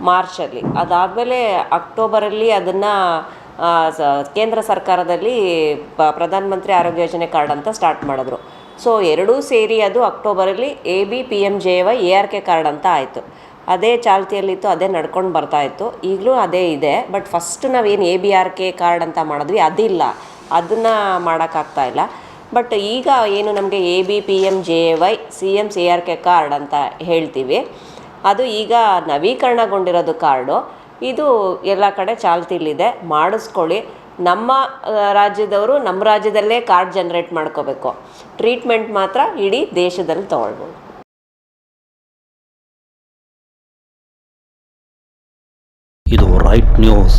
ಮಾರ್ಚಲ್ಲಿ. ಅದಾದಮೇಲೆ ಅಕ್ಟೋಬರಲ್ಲಿ ಅದನ್ನು ಕೇಂದ್ರ ಸರ್ಕಾರದಲ್ಲಿ ಪ- ಪ್ರಧಾನ ಮಂತ್ರಿ ಆರೋಗ್ಯ ಯೋಜನೆ ಕಾರ್ಡ್ ಅಂತ ಸ್ಟಾರ್ಟ್ ಮಾಡಿದ್ರು. ಸೊ ಎರಡೂ ಸೇರಿ ಅದು ಅಕ್ಟೋಬರಲ್ಲಿ A B P M J Y A R K card ಅಂತ ಆಯಿತು. ಅದೇ ಚಾಲ್ತಿಯಲ್ಲಿತ್ತು, ಅದೇ ನಡ್ಕೊಂಡು ಬರ್ತಾ ಇತ್ತು. ಈಗಲೂ ಅದೇ ಇದೆ ಬಟ್ ಫಸ್ಟ್ ನಾವೇನು A B R K card ಅಂತ ಮಾಡಿದ್ವಿ, ಅದಿಲ್ಲ. ಅದನ್ನು ಮಾಡೋಕ್ಕಾಗ್ತಾ ಇಲ್ಲ. ಬಟ್ ಈಗ ಏನು ನಮಗೆ A B P M J Y C M C R K card ಅಂತ ಹೇಳ್ತೀವಿ. ಅದು ಈಗ ನವೀಕರಣಗೊಂಡಿರೋದು ಕಾರ್ಡು ಇದು ಎಲ್ಲ ಕಡೆ ಚಾಲ್ತಿಲಿದೆ, ಮಾಡಿಸ್ಕೊಳ್ಳಿ. ನಮ್ಮ ರಾಜ್ಯದವರು ನಮ್ಮ ರಾಜ್ಯದಲ್ಲೇ ಕಾರ್ಡ್ ಜನ್ರೇಟ್ ಮಾಡ್ಕೋಬೇಕು. ಟ್ರೀಟ್ಮೆಂಟ್ ಮಾತ್ರ ಇಡೀ ದೇಶದಲ್ಲಿ ತೊಗೊಳ್ಬೋದು. ಇದು ರೈಟ್ ನ್ಯೂಸ್